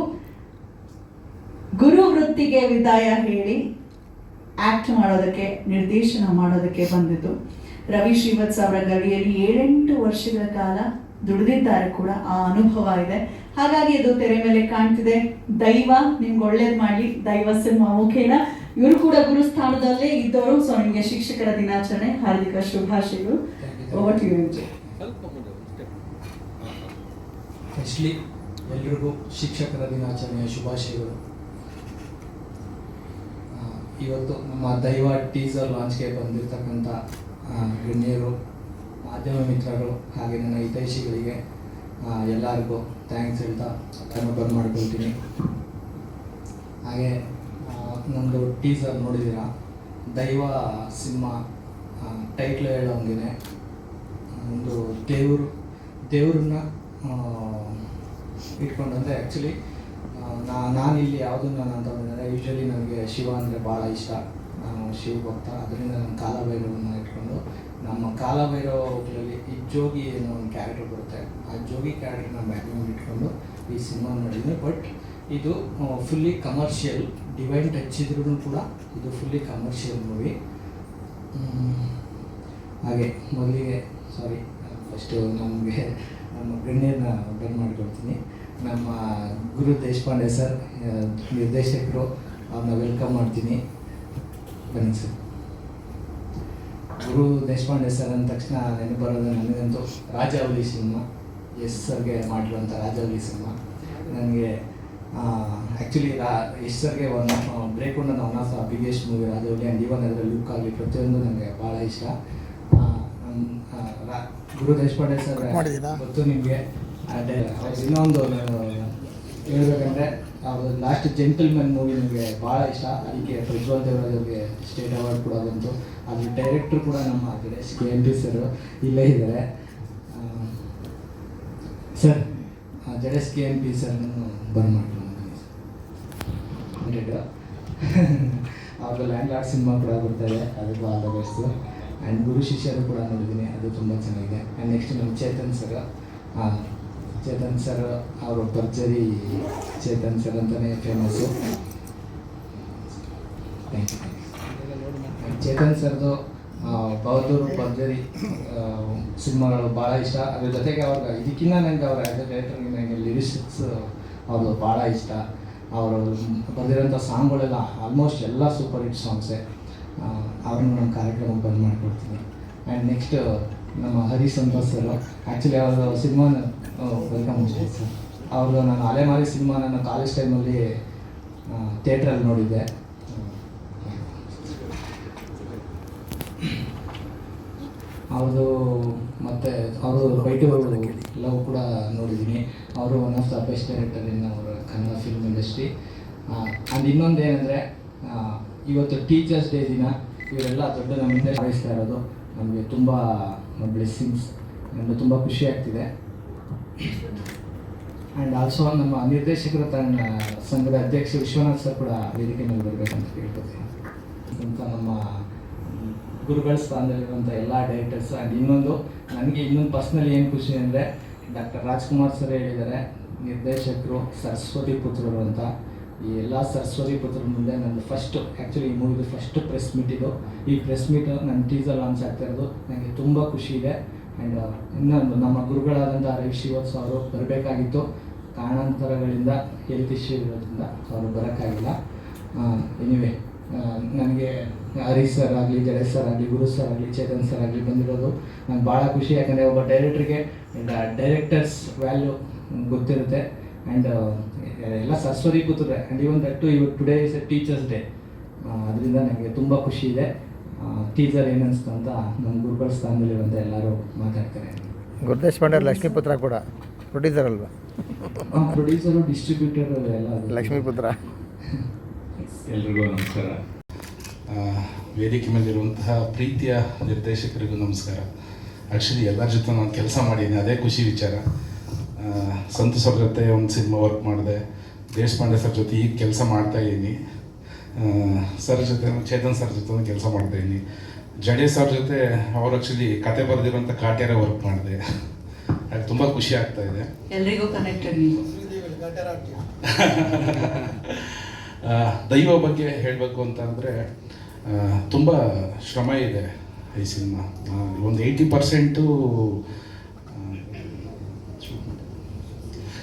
ಗುರು ವೃತ್ತಿಗೆ ವಿದಾಯ ಹೇಳಿ ಆಕ್ಟ್ ಮಾಡೋದಕ್ಕೆ ನಿರ್ದೇಶನ ಮಾಡೋದಕ್ಕೆ ಬಂದಿತು ರವಿ ಶ್ರೀವತ್ಸ್ ಅವರ ಗಡಿಯಲ್ಲಿ ಏಳೆಂಟು ವರ್ಷಗಳ ಕಾಲ ದುಡಿದಿದ್ದಾರೆ ಕೂಡ ಆ ಅನುಭವ ಇದೆ. ಹಾಗಾಗಿ ಅದು ತೆರೆ ಮೇಲೆ ಕಾಣ್ತಿದೆ. ದೈವ ನಿಮ್ಗೆ ಒಳ್ಳೇದ್ ಮಾಡಿ ದೈವ ಸಿನಿಮಾ ಮುಖೇನ. ಇವರು ಕೂಡ ಗುರುಸ್ಥಾನದಲ್ಲೇ ಇದ್ದವರು ಸೊ ನಿಮಗೆ ಶಿಕ್ಷಕರ ದಿನಾಚರಣೆ ಹಾರ್ದಿಕ ಶುಭಾಶಯಗಳು. ಓವರ್ ಟು ಯು ಸ್ವಲ್ಪ ಮುಂದೆ ಫಸ್ಟ್ಲಿ ಎಲ್ರಿಗೂ ಶಿಕ್ಷಕರ ದಿನಾಚರಣೆಯ ಶುಭಾಶಯಗಳು. ಇವತ್ತು ನಮ್ಮ ದೈವ ಟೀಸರ್ ಲಾಂಚ್ಗೆ ಬಂದಿರತಕ್ಕಂಥ ಗಣ್ಯರು ಮಾಧ್ಯಮ ಮಿತ್ರಗಳು ಹಾಗೆ ನನ್ನ ಹಿತೈಷಿಗಳಿಗೆ ಎಲ್ಲರಿಗೂ ಥ್ಯಾಂಕ್ಸ್ ಹೇಳ್ತಾ ನಾನು ಬಂದ್ ಮಾಡ್ಕೊಳ್ತೀನಿ. ಹಾಗೆ ನಮ್ಮದು ಟೀಸರ್ ನೋಡಿದ್ದೀರಾ? ದೈವ ಸಿನಿಮಾ ಟೈಟ್ಲ್ ಹೇಳೋಂಗಿದೆ ಒಂದು ದೇವರು, ದೇವ್ರನ್ನ ಇಟ್ಕೊಂಡಂದರೆ ಆ್ಯಕ್ಚುಲಿ ನಾ, ನಾನಿಲ್ಲಿ ಯಾವುದನ್ನು ನಾನು ಅಂತಂದರೆ ಯೂಶ್ವಲಿ ನನಗೆ ಶಿವ ಅಂದರೆ ಭಾಳ ಇಷ್ಟ. ನಾನು ಶಿವ ಭಕ್ತ ಅದರಿಂದ ನನ್ನ ಕಾಲಭೈರವನ್ನ ನಮ್ಮ ಕಾಲಭೈರವಗಳಲ್ಲಿ ಈ ಜೋಗಿ ಅನ್ನೋ ಒಂದು ಕ್ಯಾರೆಕ್ಟರ್ ಬರುತ್ತೆ. ಆ ಜೋಗಿ ಕ್ಯಾರೆಕ್ಟರ್ನ ಬ್ಯಾಕ್ಗ್ರೌಂಡ್ ಇಟ್ಕೊಂಡು ಈ ಸಿನಿಮಾ ನೋಡಿದ್ದೀನಿ ಬಟ್ ಇದು ಫುಲ್ಲಿ ಕಮರ್ಷಿಯಲ್ ಡಿವೈನ್ ಟಚ್ ಇದ್ರೂ ಕೂಡ ಇದು ಫುಲ್ಲಿ ಕಮರ್ಷಿಯಲ್ ಮೂವಿ ಹಾಗೆ, ಮೊದಲಿಗೆ ಸಾರಿ ಫಸ್ಟು ನಮಗೆ, ನಮ್ಮ ಗಣ್ಯನ ಬಂದ್ ಮಾಡ್ಕೊಳ್ತೀನಿ ನಮ್ಮ ಗುರು ದೇಶಪಾಂಡೆ ಸರ್ ನಿರ್ದೇಶಕರು, ಅವ್ರನ್ನ ವೆಲ್ಕಮ್ ಮಾಡ್ತೀನಿ. ಬನ್ನಿ ಸರ್. ಗುರು ದೇಶಪಾಂಡೆ ಸರ್ ಅಂದ ತಕ್ಷಣ ನೆನಪು ಬರೋದು ನನಗಂತೂ ರಾಜಾವಲಿ ಸಿನಿಮಾ. ಎಸ್ ಸರ್ಗೆ ಮಾಡಿರುವಂಥ ರಾಜಾವಲಿ ಸಿನಿಮಾ. ನನಗೆ ಆ್ಯಕ್ಚುಲಿ ರಾ ಎಸ್ ಸರ್ಗೆ one break one one of biggest movie Rajavali and even ಅದರ ಲುಕ್ ಆಗಲಿ ಪ್ರತಿಯೊಂದು ನನಗೆ ಭಾಳ ಇಷ್ಟ. ಗುರು ದೇಶಪಾಂಡೆ ಸರ್? ಗೊತ್ತು ನಿಮಗೆ. ಇನ್ನೊಂದು ಹೇಳಬೇಕಂದ್ರೆ ಲಾಸ್ಟ್ ಜೆಂಟಲ್ಮನ್ ಮೂವಿ ನನಗೆ ಭಾಳ ಇಷ್ಟ. ಅದಕ್ಕೆ ಪ್ರಜ್ವಲ್ ದೇವರಾಜ್ ಅವ್ರಿಗೆ ಸ್ಟೇಟ್ ಅವಾರ್ಡ್ ಕೂಡ ಬಂತು ಅದ್ರ ಡೈರೆಕ್ಟ್ರು ಕೂಡ ನಮ್ಮ Ganesh K M P sir ಇಲ್ಲೇ ಇದ್ದಾರೆ. Sir Jadesh K M P ಸರ್ನನ್ನು ಬಂದ್ ಮಾಡ್ಕೊಂಡು ಅವ್ರದ್ದು ಲ್ಯಾಂಡ್ ಲಾರ್ಡ್ ಸಿನಿಮಾ ಕೂಡ ಬರ್ತಾರೆ. ಅದಕ್ಕೂ all the best and Guru Shishyaru ಕೂಡ ನೋಡಿದ್ದೀನಿ. ಅದು ತುಂಬ ಚೆನ್ನಾಗಿದೆ. ಆ್ಯಂಡ್ ನೆಕ್ಸ್ಟ್ ನಮ್ಮ ಚೇತನ್ ಸರ್ ಚೇತನ್ ಸರ್ ಅವರು ಭರ್ಜರಿ ಚೇತನ್ ಸರ್ ಅಂತಲೇ ಫೇಮಸ್ಸು ಚೇತನ್ ಸರ್ದು ಬಹದ್ದೂರು ಭರ್ಜರಿ ಸಿನಿಮಾಗಳು ಭಾಳ ಇಷ್ಟ. ಅದ್ರ ಜೊತೆಗೆ ಅವ್ರ, ಇದಕ್ಕಿಂತ ನನಗೆ ಅವ್ರ ಆ್ಯಸ್ ಅ ಡೈರೆಕ್ಟರ್ ನನಗೆ ಲಿರಿಕ್ಸ್ ಅವ್ರದ್ದು ಭಾಳ ಇಷ್ಟ. ಅವರು ಬರೆದಿರೋಂಥ ಸಾಂಗ್ಗಳೆಲ್ಲ ಆಲ್ಮೋಸ್ಟ್ ಎಲ್ಲ ಸೂಪರ್ ಹಿಟ್ ಸಾಂಗ್ಸೇ ಅವ್ರನ್ನ ನಮ್ಮ ಕಾರ್ಯಕ್ರಮಕ್ಕೆ ಬಂದ್ ಮಾಡಿಕೊಡ್ತೀನಿ. ಆ್ಯಂಡ್ ನೆಕ್ಸ್ಟ್ ನಮ್ಮ ಹರಿ ಸಂತೋಷ್ ಸರ್ ಆ್ಯಕ್ಚುಲಿ ಅವ್ರದ್ದು ಸಿನಿಮಾನ ವೆಲ್ಕಮ್ ಅಷ್ಟೇ ಅವ್ರದ್ದು ನಾನು ಅಲೆಮಾರಿ ಸಿನಿಮಾ ನನ್ನ ಕಾಲೇಜ್ ಟೈಮಲ್ಲಿ ಥಿಯೇಟ್ರಲ್ಲಿ ನೋಡಿದ್ದೆ. ಅವ್ರದ್ದು ಮತ್ತು ಅವರು ಬೈಟು ಲವ್ ಕೂಡ ನೋಡಿದ್ದೀನಿ. ಅವರು one of the best director in ಅವರ ಕನ್ನಡ ಫಿಲ್ಮ್ ಇಂಡಸ್ಟ್ರಿ ಆ್ಯಂಡ್ ಇನ್ನೊಂದು ಏನಂದರೆ ಇವತ್ತು ಟೀಚರ್ಸ್ ಡೇ ದಿನ ಇವರೆಲ್ಲ ದೊಡ್ಡ ನಮ್ಮಿಂದ ಭಾವಿಸ್ತಾ ಇರೋದು. ನಮಗೆ ತುಂಬ ಬ್ಲೆಸ್ಸಿಂಗ್ಸ್ ನಮಗೆ ತುಂಬ ಖುಷಿ ಆಗ್ತಿದೆ. ಆ್ಯಂಡ್ ಆಲ್ಸೋ ನಮ್ಮ ನಿರ್ದೇಶಕರ ತನ್ನ ಸಂಘದ ಅಧ್ಯಕ್ಷ ವಿಶ್ವನಾಥ್ ಸರ್ ಕೂಡ ವೇದಿಕೆ ಮೇಲೆ ಬರಬೇಕಂತ ಕೇಳ್ಕೊತೀನಿ ಇಂಥ ನಮ್ಮ ಗುರುಗಳ ಸ್ಥಾನದಲ್ಲಿರುವಂಥ ಎಲ್ಲ ಡೈರೆಕ್ಟರ್ಸ್ ಆ್ಯಂಡ್ ಇನ್ನೊಂದು, ನನಗೆ ಇನ್ನೊಂದು ಪರ್ಸ್ನಲಿ ಏನು ಖುಷಿ ಅಂದರೆ ಡಾಕ್ಟರ್ ರಾಜ್ಕುಮಾರ್ ಸರ್ ಹೇಳಿದ್ದಾರೆ, ನಿರ್ದೇಶಕರು ಸರಸ್ವತಿ ಪುತ್ರರು ಅಂತ. ಈ ಎಲ್ಲ ಸರಸ್ವತಿ ಪುತ್ರರ ಮುಂದೆ ನನ್ನ ಫಸ್ಟು ಆ್ಯಕ್ಚುಲಿ ಈ ಮೂವಿದು ಫಸ್ಟ್ ಪ್ರೆಸ್ ಮೀಟ್ ಇದು. ಈ ಪ್ರೆಸ್ ಮೀಟ್ ನನ್ನ ಟೀಸರ್ ಲಾಂಚ್ ಆಗ್ತಾ ಇರೋದು. ನನಗೆ ತುಂಬ ಖುಷಿ ಇದೆ. ಆ್ಯಂಡ್ ಇನ್ನೊಂದು ನಮ್ಮ ಗುರುಗಳಾದಂಥ ರವಿ ಅವರು ಬರಬೇಕಾಗಿತ್ತು. ಕಾರಣಾಂತರಗಳಿಂದ ಹೆಲ್ತ್ ಇಶ್ಯೂ ಇರೋದ್ರಿಂದ ಅವರು ಬರೋಕ್ಕಾಗಿಲ್ಲ. ಎನಿವೆ ನನಗೆ ಹರೀಶ್ ಸರ್ ಆಗಲಿ ಜಡೇಶ್ ಸರ್ ಆಗಲಿ, ಗುರು ಸರ್ ಆಗಲಿ, ಚೇತನ್ ಸರ್ ಆಗಲಿ ಬಂದಿರೋದು ನಂಗೆ ಭಾಳ ಖುಷಿ. ಯಾಕಂದರೆ ಒಬ್ಬ ಡೈರೆಕ್ಟ್ರಿಗೆ ಡೈರೆಕ್ಟರ್ಸ್ ವ್ಯಾಲ್ಯೂ ಗೊತ್ತಿರುತ್ತೆ. ಆ್ಯಂಡ್ ಎಲ್ಲ ಸರಸ್ವತಿ ಕೂತರೆ. ಆ್ಯಂಡ್ ಈವನ್ ದಟ್ ಟು ಇವ್ today is a teachers day ಅದರಿಂದ ನನಗೆ ತುಂಬ ಖುಷಿ ಇದೆ. ಟೀಸರ್ ಏನಿಸ್ತು ಅಂತ ನಮ್ಮ ಗುರುಗಳ ಸ್ಥಾನದಲ್ಲಿ ಅಂತ ಎಲ್ಲರೂ ಮಾತಾಡ್ತಾರೆ. ಗುರುದೇಶ್ ಪಾಂಡೆ ಲಕ್ಷ್ಮೀಪುತ್ರ ಕೂಡ. ಪ್ರೊಡ್ಯೂಸರ್ ಅಲ್ವಾ? ಪ್ರೊಡ್ಯೂಸರು ಡಿಸ್ಟ್ರಿಬ್ಯೂಟರ್ ಎಲ್ಲ. ಲಕ್ಷ್ಮೀಪುತ್ರ ಎಲ್ರಿಗೂ ನಮಸ್ಕಾರ. ವೇದಿಕೆ ಮೇಲಿರುವಂತಹ ಪ್ರೀತಿಯ ನಿರ್ದೇಶಕರಿಗೂ ನಮಸ್ಕಾರ. ಆ್ಯಕ್ಚುಲಿ ಎಲ್ಲರ ಜೊತೆ ನಾನು ಕೆಲಸ ಮಾಡಿದ್ದೀನಿ ಅದೇ ಖುಷಿ ವಿಚಾರ. ಆ, ಸರ್ ಜೊತೆ ಒಂದು ಸಿನಿಮಾ ವರ್ಕ್ ಮಾಡಿದೆ. ದೇಶಪಾಂಡೆ ಸರ್ ಜೊತೆ ಈಗ ಕೆಲಸ ಮಾಡ್ತಾ ಇದ್ದೀನಿ. ಸರ್ ಜೊತೆ ಚೇತನ್ ಸರ್ ಜೊತೆ ಕೆಲಸ ಮಾಡ್ತಾ ಇದ್ದೀನಿ. ಜಡೇ ಸರ್ ಜೊತೆ ಅವ್ರು ಆ್ಯಕ್ಚುಲಿ ಕತೆ ಬರೆದಿರೋಂಥ ಕಾಟ್ಯಾರ ವರ್ಕ್ ಮಾಡಿದೆ. ಅದು ತುಂಬ ಖುಷಿ ಆಗ್ತಾ ಇದೆ. ಎಲ್ರಿಗೂ ಕನೆಕ್ಟೆಡ್ ನೀವು. ದೈವ ಬಗ್ಗೆ ಹೇಳಬೇಕು ಅಂತ ಅಂದರೆ ತುಂಬ ಶ್ರಮ ಇದೆ ಈ ಸಿನಿಮಾ. ಒಂದು ಏಯ್ಟಿ ಪರ್ಸೆಂಟು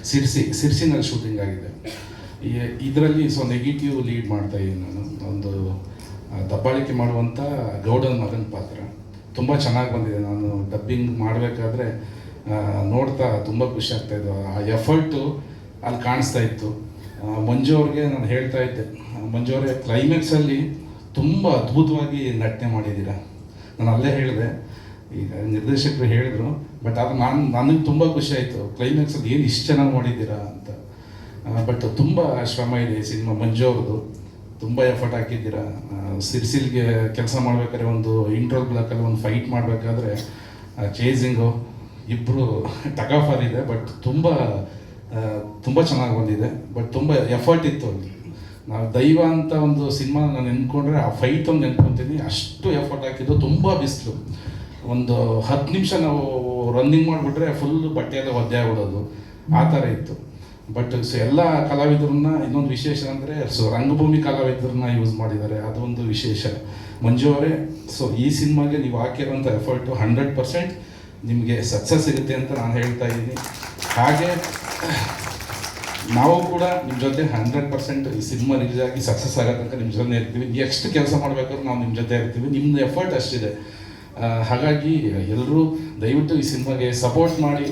ಸಿರ್ಸಿ ಸಿರ್ಸಿನಲ್ಲಿ ಶೂಟಿಂಗ್ ಆಗಿದೆ. ಇದರಲ್ಲಿ ಸೊ ನೆಗೆಟಿವ್ ಲೀಡ್ ಮಾಡ್ತಾ ಇದ್ದೀನಿ ನಾನು. ಒಂದು ದಬ್ಬಾಳಿಕೆ ಮಾಡುವಂಥ ಗೌಡನ್ ಮಗನ ಪಾತ್ರ. ತುಂಬ ಚೆನ್ನಾಗಿ ಬಂದಿದೆ. ನಾನು ಡಬ್ಬಿಂಗ್ ಮಾಡಬೇಕಾದ್ರೆ ನೋಡ್ತಾ ತುಂಬ ಖುಷಿ ಆಗ್ತಾ ಇದ್ದು ಆ ಎಫರ್ಟು ಅಲ್ಲಿ ಕಾಣಿಸ್ತಾ ಇತ್ತು. ಮಂಜು ಅವ್ರಿಗೆ ನಾನು ಹೇಳ್ತಾ ಇದ್ದೆ. ಮಂಜು ಅವರೇ ಕ್ಲೈಮ್ಯಾಕ್ಸಲ್ಲಿ ತುಂಬ ಅದ್ಭುತವಾಗಿ ನಟನೆ ಮಾಡಿದ್ದೀರಾ. ನಾನು ಅಲ್ಲೇ ಹೇಳಿದೆ. ಈಗ ನಿರ್ದೇಶಕರು ಹೇಳಿದರು ಬಟ್ ಅದು ನಾನು, ನನಗೆ ತುಂಬ ಖುಷಿ ಆಯಿತು. ಕ್ಲೈಮ್ಯಾಕ್ಸಲ್ಲಿ ಏನು ಇಷ್ಟು ಚೆನ್ನಾಗಿ ಮಾಡಿದ್ದೀರಾ ಅಂತ. ಬಟ್ ತುಂಬ ಶ್ರಮ ಇದೆ ಸಿನಿಮಾ. ಮಂಜು ಅವ್ರದ್ದು. ತುಂಬ ಎಫರ್ಟ್ ಹಾಕಿದ್ದೀರಾ. ಸಿರ್ಸಿಲ್ಗೆ ಕೆಲಸ ಮಾಡ್ಬೇಕಾದ್ರೆ ಒಂದು ಇಂಟ್ರೋಲ್ ಬ್ಲಾಕಲ್ಲಿ ಒಂದು ಫೈಟ್ ಮಾಡಬೇಕಾದ್ರೆ ಚೇಸಿಂಗು ಇಬ್ಬರು ಟಗಾಫರ್ ಇದೆ ಬಟ್ ತುಂಬ ತುಂಬ ಚೆನ್ನಾಗಿ ಬಂದಿದೆ. ಬಟ್ ತುಂಬ ಎಫರ್ಟ್ ಇತ್ತು ಅಲ್ಲಿ. ನಾವು ದೈವ ಅಂತ ಒಂದು ಸಿನಿಮಾ ನಾನು ನೆನ್ಕೊಂಡ್ರೆ ಆ ಫೈಟ್ ಒಂದು ನೆನ್ಕೊತೀನಿ ಅಷ್ಟು ಎಫರ್ಟ್ ಹಾಕಿದ್ದು, ತುಂಬ ಬಿಸಿಲು. ಒಂದು ಹತ್ತು ನಿಮಿಷ ನಾವು ರನ್ನಿಂಗ್ ಮಾಡಿಬಿಟ್ರೆ ಫುಲ್ ಬಟ್ಟೆಯೆಲ್ಲ ಒದ್ದೆ ಆಗ್ಬಿಡೋದು. ಆ ಥರ ಇತ್ತು. ಬಟ್ ಎಲ್ಲ ಕಲಾವಿದರನ್ನ ಇನ್ನೊಂದು ವಿಶೇಷ ಅಂದರೆ ಸೊ ರಂಗಭೂಮಿ ಕಲಾವಿದರನ್ನ ಯೂಸ್ ಮಾಡಿದ್ದಾರೆ. ಅದೊಂದು ವಿಶೇಷ. ಮಂಜು ಅವರೇ ಸೊ ಈ ಸಿನಿಮಾಗೆ ನೀವು ಹಾಕಿರೋಂಥ ಎಫರ್ಟು ಹಂಡ್ರೆಡ್ ಪರ್ಸೆಂಟ್ ನಿಮಗೆ ಸಕ್ಸಸ್ ಸಿಗುತ್ತೆ ಅಂತ ನಾನು ಹೇಳ್ತಾ ಇದ್ದೀನಿ. ಹಾಗೆ, ನಾವು ಕೂಡ ನಿಮ್ಮ ಜೊತೆ ಹಂಡ್ರೆಡ್ ಪರ್ಸೆಂಟ್ ಈ ಸಿನಿಮಾ ಆಗಿ ಸಕ್ಸಸ್ ಆಗೋ ನಿಮ್ಮ ಜೊತೆ ಇರ್ತೀವಿ. ಎಷ್ಟು ಕೆಲಸ ಮಾಡಬೇಕಾದ್ರೂ ನಾವು ನಿಮ್ಮ ಜೊತೆ ಇರ್ತೀವಿ. ನಿಮ್ಮದು ಎಫರ್ಟ್ ಅಷ್ಟಿದೆ. ಹಾಗಾಗಿ ಎಲ್ಲರೂ ದಯವಿಟ್ಟು ಈ ಸಿನಿಮಾಗೆ ಸಪೋರ್ಟ್ ಮಾಡಿ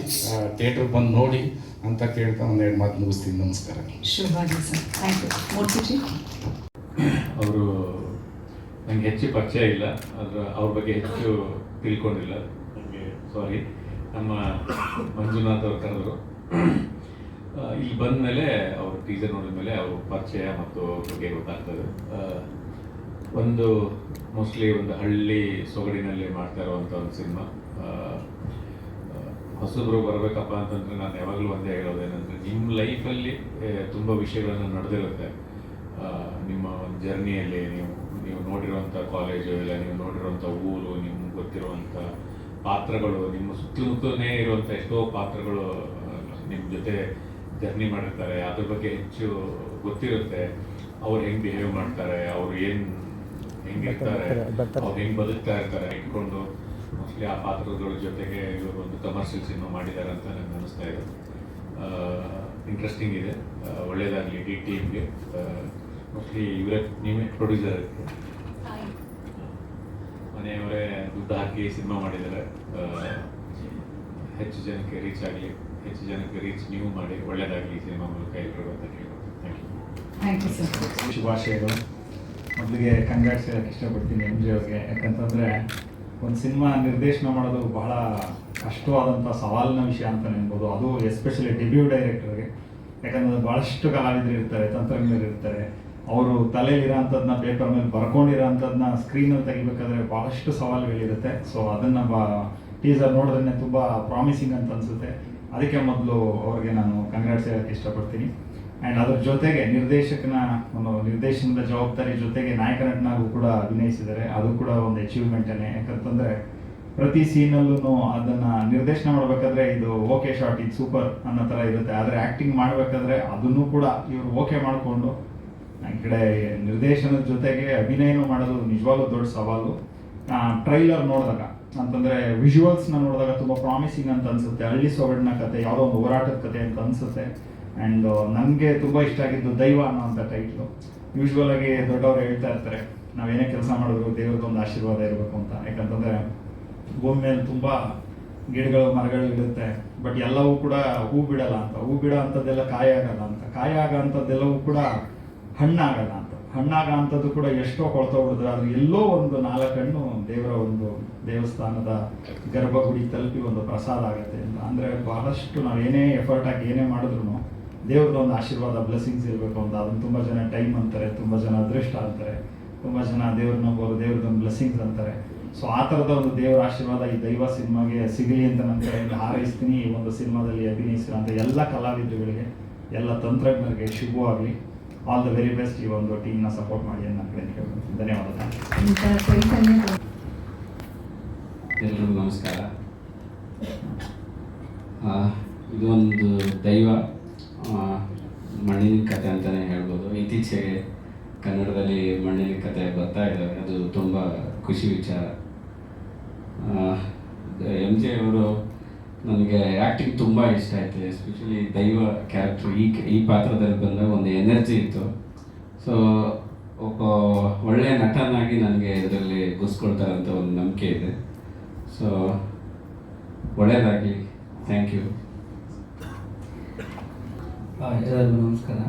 ಥಿಯೇಟ್ರಿಗೆ ಬಂದು ನೋಡಿ. ಅಂತ ಕೇಳ್ತಾ ಒಂದು ಎರಡು ಮಾತು ಮುಗಿಸ್ತೀನಿ. ನಮಸ್ಕಾರ. ಶುಭವಾಗಿ ಸರ್. ಥ್ಯಾಂಕ್ ಯು ಮೂರ್ತಿಜಿ ಅವರು ನನಗೆ ಹೆಚ್ಚು ಪರಿಚಯ ಇಲ್ಲ. ಅದರ ಅವ್ರ ಬಗ್ಗೆ ಹೆಚ್ಚು ತಿಳ್ಕೊಂಡಿಲ್ಲ. ನನಗೆ ಸಾರಿ ನಮ್ಮ ಮಂಜುನಾಥ್ ಅವರು ಕರೆದರು. ಇಲ್ಲಿ ಬಂದ ಮೇಲೆ ಅವ್ರ ಟೀಸರ್ ನೋಡಿದ ಮೇಲೆ ಅವ್ರ ಪರಿಚಯ ಮತ್ತು ಅವ್ರ ಬಗ್ಗೆ ಗೊತ್ತಾಗ್ತದೆ. ಒಂದು ಮೋಸ್ಟ್ಲಿ ಒಂದು ಹಳ್ಳಿ ಸೊಗಡಿನಲ್ಲಿ ಮಾಡ್ತಾ ಇರುವಂಥ ಒಂದು ಸಿನಿಮಾ ಹೊಸಬ್ರು ಬರಬೇಕಪ್ಪ ಅಂತಂದ್ರೆ ನಾನು ಯಾವಾಗಲೂ ಒಂದೇ ಹೇಳೋದೇನೆಂದರೆ ನಿಮ್ಮ ಲೈಫಲ್ಲಿ ತುಂಬ ವಿಷಯಗಳನ್ನು ನಡೆದಿರುತ್ತೆ. ನಿಮ್ಮ ಒಂದು ಜರ್ನಿಯಲ್ಲಿ ನೀವು ನೀವು ನೋಡಿರುವಂಥ ಕಾಲೇಜು ಇಲ್ಲ ನೀವು ನೋಡಿರುವಂಥ ಊರು ನಿಮ್ಗೆ ಗೊತ್ತಿರುವಂಥ ಪಾತ್ರಗಳು ನಿಮ್ಮ ಸುತ್ತಮುತ್ತಲೇ ಇರುವಂಥ ಎಷ್ಟೋ ಪಾತ್ರಗಳು ನಿಮ್ಮ ಜೊತೆ ಜರ್ನಿ ಮಾಡಿರ್ತಾರೆ. ಅದ್ರ ಬಗ್ಗೆ ಹೆಚ್ಚು ಗೊತ್ತಿರುತ್ತೆ. ಅವ್ರು ಹೆಂಗೆ ಬಿಹೇವ್ ಮಾಡ್ತಾರೆ ಅವ್ರು ಏನು ಹೆಂಗಿರ್ತಾರೆ. ಅವ್ರು ಹೆಂಗೆ ಬದುಕ್ತಾ ಇರ್ತಾರೆ ಇಟ್ಕೊಂಡು ಮೋಸ್ಟ್ಲಿ ಆ ಪಾತ್ರಗಳ ಜೊತೆಗೆ ಇವರು ಒಂದು ಕಮರ್ಷಿಯಲ್ ಸಿನಿಮಾ ಮಾಡಿದ್ದಾರೆ ಅಂತ ನನಗೆ ಅನಿಸ್ತಾ ಇದೆ. ಇಂಟ್ರೆಸ್ಟಿಂಗ್ ಇದೆ. ಒಳ್ಳೇದಾಗಲಿ ಡಿ ಟೀಮ್ಗೆ ಮೋಸ್ಟ್ಲಿ ಇವರೇ ನೀವೇ ಪ್ರೊಡ್ಯೂಸರ್ ಮನೆಯವರೇ ದುಡ್ಡು ಹಾಕಿ ಸಿನಿಮಾ ಮಾಡಿದ್ದಾರೆ. ಹೆಚ್ಚು ಜನಕ್ಕೆ ರೀಚ್ ಆಗಲಿ ಹೆಚ್ಚು ಜನಕ್ಕೆ ರೀಚ್ ನೀವು ಮಾಡಿ ಒಳ್ಳೇದಾಗಲಿ ಸಿನಿಮಾ ಮೂಲಕ ಎಲ್ಲರಿಗೂ ಅಂತ ಕೇಳ್ಬೋದು thank you thank you sir ಶುಭಾಶಯಗಳು. ಮೊದಲಿಗೆ ಕಂಗ್ರಾಟ್ಸ್ ಹೇಳಕ್ಕೆ ಇಷ್ಟಪಡ್ತೀನಿ ಎಂ ಜಿ ಅವ್ರಿಗೆ. ಯಾಕಂತಂದರೆ ಒಂದು ಸಿನಿಮಾ ನಿರ್ದೇಶನ ಮಾಡೋದು ಬಹಳ ಕಷ್ಟವಾದಂಥ ಸವಾಲಿನ ವಿಷಯ ಅಂತ ನೆನ್ಬೋದು. ಅದು ಎಸ್ಪೆಷಲಿ ಡೆಬ್ಯೂ ಡೈರೆಕ್ಟರ್ಗೆ ಯಾಕಂದ್ರೆ ಭಾಳಷ್ಟು ಕಲಾವಿದರು ಇರ್ತಾರೆ, ತಂತ್ರಜ್ಞರು ಇರ್ತಾರೆ. ಅವರು ತಲೆಯಲ್ಲಿರೋ ಅಂಥದ್ದನ್ನ ಪೇಪರ್ ಮೇಲೆ ಬರ್ಕೊಂಡಿರೋ ಅಂಥದ್ದನ್ನ ಸ್ಕ್ರೀನಲ್ಲಿ ತೆಗಿಬೇಕಾದ್ರೆ ಭಾಳಷ್ಟು ಸವಾಲುಗಳಿರುತ್ತೆ. ಸೊ ಅದನ್ನು ಬಾ ಟೀಸರ್ ನೋಡಿದ್ರೆ ತುಂಬ ಪ್ರಾಮಿಸಿಂಗ್ ಅಂತ ಅನಿಸುತ್ತೆ. ಅದಕ್ಕೆ ಮೊದಲು ಅವ್ರಿಗೆ ನಾನು ಕಂಗ್ರಾಟ್ಸ್ ಹೇಳೋಕ್ಕೆ ಇಷ್ಟಪಡ್ತೀನಿ. ಆ್ಯಂಡ್ ಅದ್ರ ಜೊತೆಗೆ ನಿರ್ದೇಶಕನ ಒಂದು ನಿರ್ದೇಶನದ ಜವಾಬ್ದಾರಿ ಜೊತೆಗೆ ನಾಯಕ ನಟನಾಗೂ ಕೂಡ ಅಭಿನಯಿಸಿದ್ದಾರೆ. ಅದು ಕೂಡ ಒಂದು ಅಚೀವ್ಮೆಂಟೇ ಯಾಕಂತಂದರೆ ಪ್ರತಿ ಸೀನಲ್ಲೂ ಅದನ್ನು ನಿರ್ದೇಶನ ಮಾಡಬೇಕಾದ್ರೆ ಇದು ಓಕೆ ಶಾಟ್ ಇದು ಸೂಪರ್ ಅನ್ನೋ ಥರ ಇರುತ್ತೆ. ಆದರೆ ಆ್ಯಕ್ಟಿಂಗ್ ಮಾಡಬೇಕಾದ್ರೆ ಅದನ್ನು ಕೂಡ ಇವರು ಓಕೆ ಮಾಡಿಕೊಂಡು ಕಡೆ ನಿರ್ದೇಶನದ ಜೊತೆಗೆ ಅಭಿನಯನೂ ಮಾಡೋದು ನಿಜವಾಗ್ಲೂ ದೊಡ್ಡ ಸವಾಲು. ಟ್ರೈಲರ್ ನೋಡಿದಾಗ, ಅಂತಂದರೆ ವಿಜುವಲ್ಸ್ನ ನೋಡಿದಾಗ ತುಂಬ ಪ್ರಾಮಿಸಿಂಗ್ ಅಂತ ಅನ್ಸುತ್ತೆ. ಹಳ್ಳಿ ಸೊಗಡಿನ ಕತೆ, ಯಾವುದೋ ಒಂದು ಹೋರಾಟದ ಕತೆ ಅಂತ ಅನ್ಸುತ್ತೆ. ಆ್ಯಂಡ್ ನನಗೆ ತುಂಬ ಇಷ್ಟ ಆಗಿದ್ದು ದೈವ ಅನ್ನೋಂಥ ಟೈಟ್ಲು ಯೂಶ್ವಲ್ ಆಗಿ ದೊಡ್ಡವರು ಹೇಳ್ತಾ ಇರ್ತಾರೆ ನಾವೇನೇ ಕೆಲಸ ಮಾಡಿದ್ರು ದೇವ್ರದ್ದೊಂದು ಆಶೀರ್ವಾದ ಇರಬೇಕು ಅಂತ. ಯಾಕಂತಂದ್ರೆ, ಭೂಮಿ ಮೇಲೆ ತುಂಬ ಗಿಡಗಳು, ಮರಗಳು ಇರುತ್ತೆ ಬಟ್ ಎಲ್ಲವೂ ಕೂಡ ಹೂ ಬಿಡಲ್ಲ ಅಂತ. ಹೂ ಬಿಡೋ ಅಂಥದ್ದೆಲ್ಲ ಕಾಯಿ ಆಗಲ್ಲ ಅಂತ. ಕಾಯಿ ಆಗೋ ಅಂಥದ್ದೆಲ್ಲವೂ ಕೂಡ ಹಣ್ಣಾಗಲ್ಲ ಅಂತ. ಹಣ್ಣಾಗ ಅಂಥದ್ದು ಕೂಡ ಎಷ್ಟೋ ಕೊಳ್ತೋಗ್ಬಿಡಿದ್ರೆ ಅದು ಎಲ್ಲೋ ಒಂದು ನಾಲ್ಕು ಹಣ್ಣು ದೇವರ ಒಂದು ದೇವಸ್ಥಾನದ ಗರ್ಭಗುಡಿ ತಲುಪಿ ಒಂದು ಪ್ರಸಾದ ಆಗುತ್ತೆ ಅಂತ. ಅಂದರೆ ಬಹಳಷ್ಟು ನಾವು ಏನೇ ಎಫರ್ಟ್ ಹಾಕಿ ಏನೇ ಮಾಡಿದ್ರು ದೇವ್ರದ್ದು ಒಂದು ಆಶೀರ್ವಾದ ಬ್ಲೆಸ್ಸಿಂಗ್ಸ್ ಇರಬೇಕು ಅಂತ. ಅದನ್ನು ತುಂಬ ಜನ ಟೈಮ್ ಅಂತಾರೆ, ತುಂಬ ಜನ ಅದೃಷ್ಟ ಅಂತಾರೆ. ತುಂಬ ಜನ ದೇವ್ರ ನಂಬೋರು ದೇವ್ರದ್ದು ಬ್ಲೆಸ್ಸಿಂಗ್ಸ್ ಅಂತಾರೆ. ಸೊ ಆ ಥರದ ಒಂದು ದೇವರ ಆಶೀರ್ವಾದ ಈ ದೈವ ಸಿನಿಮಾಗೆ ಸಿಗಲಿ ಅಂತ ನನ್ನ ಕಡೆಯಿಂದ ಹಾರೈಸ್ತೀನಿ. ಈ ಒಂದು ಸಿನಿಮಾದಲ್ಲಿ ಅಭಿನಯಿಸಿರೋಂಥ ಎಲ್ಲ ಕಲಾವಿದರುಗಳಿಗೆ, ಎಲ್ಲ ತಂತ್ರಜ್ಞರಿಗೆ ಶುಭವಾಗಲಿ. ಆಲ್ ದ ವೆರಿ ಬೆಸ್ಟ್ ಈ ಒಂದು ಟೀಮ್ನ ಸಪೋರ್ಟ್ ಮಾಡಿ ಅಂತ ನನ್ನ ಧನ್ಯವಾದ ಇಂಥ ಚೈತನ್ಯ ಎಲ್ರಿಗೂ ನಮಸ್ಕಾರ. ಇದು ಒಂದು ದೈವ ಮಣ್ಣಿನ ಕತೆ ಅಂತಲೇ ಹೇಳ್ಬೋದು. ಇತ್ತೀಚೆಗೆ ಕನ್ನಡದಲ್ಲಿ ಮಣ್ಣಿನ ಕತೆ ಬರ್ತಾ ಇದ್ದಾವೆ ಅದು ತುಂಬ ಖುಷಿ ವಿಚಾರ. ಎಂ ಜೆ ಅವರು ನನಗೆ ಆ್ಯಕ್ಟಿಂಗ್ ತುಂಬ ಇಷ್ಟ ಆಯಿತು. ಎಸ್ಪೆಷಲಿ ದೈವ ಕ್ಯಾರೆಕ್ಟ್ರ್ ಈ ಈ ಪಾತ್ರದಲ್ಲಿ ಬಂದಾಗ ಒಂದು ಎನರ್ಜಿ ಇತ್ತು. ಸೊ ಒಬ್ಬ ಒಳ್ಳೆಯ ನಟನಾಗಿ ನನಗೆ ಇದರಲ್ಲಿ ಗುರ್ಸ್ಕೊಳ್ತಾರೆ ಅಂತ ಒಂದು ನಂಬಿಕೆ ಇದೆ. ಸೊ ಒಳ್ಳೆಯದಾಗಿ ಥ್ಯಾಂಕ್ ಯು ಎಲ್ಲರಿಗೂ ನಮಸ್ಕಾರ.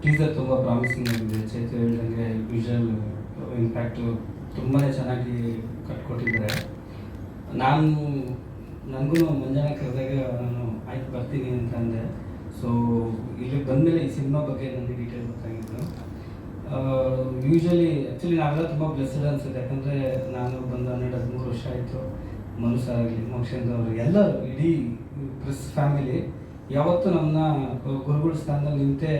ಟೀಸರ್ ತುಂಬ ಪ್ರಾಮಿಸಿಂಗ್ ಆಗಿದೆ. ಚೇತು ಹೇಳಿದಂಗೆ ವಿಷುವಲ್ ಇಂಪ್ಯಾಕ್ಟು ತುಂಬಾ ಚೆನ್ನಾಗಿ ಕಟ್ಕೊಟ್ಟಿದ್ದಾರೆ ನಾನು ನನಗೂ ಮುಂಜಾನೆ ಕರೆದಾಗ ನಾನು ಆಯ್ತು ಬರ್ತೀನಿ ಅಂತ ಅಂದೆ. ಸೊ ಇಲ್ಲಿ ಬಂದಮೇಲೆ ಈ ಸಿನಿಮಾ ಬಗ್ಗೆ ನನಗೆ ಡೀಟೇಲ್ ಗೊತ್ತಾಗಿದ್ದು. ಯೂಶ್ವಲಿ ಆ್ಯಕ್ಚುಲಿ ನಾವೆಲ್ಲ ತುಂಬ ಬ್ಲೆಸ್ಡ್ ಅನಿಸುತ್ತೆ. ಯಾಕಂದರೆ ನಾನು ಬಂದು ಹನ್ನೆರಡು, ಹದಿಮೂರು ವರ್ಷ ಆಯಿತು. ಮನುಷ್ಯ ಆಗಲಿ ಮೋಕ್ಷ ಅವರು ಎಲ್ಲರೂ, ಇಡೀ ಪ್ರೆಸ್ ಫ್ಯಾಮಿಲಿ ಯಾವತ್ತೂ ನಮ್ಮನ್ನ ಗುರುಗಳ ಸ್ಥಾನದಲ್ಲಿ ನಿಂತೆ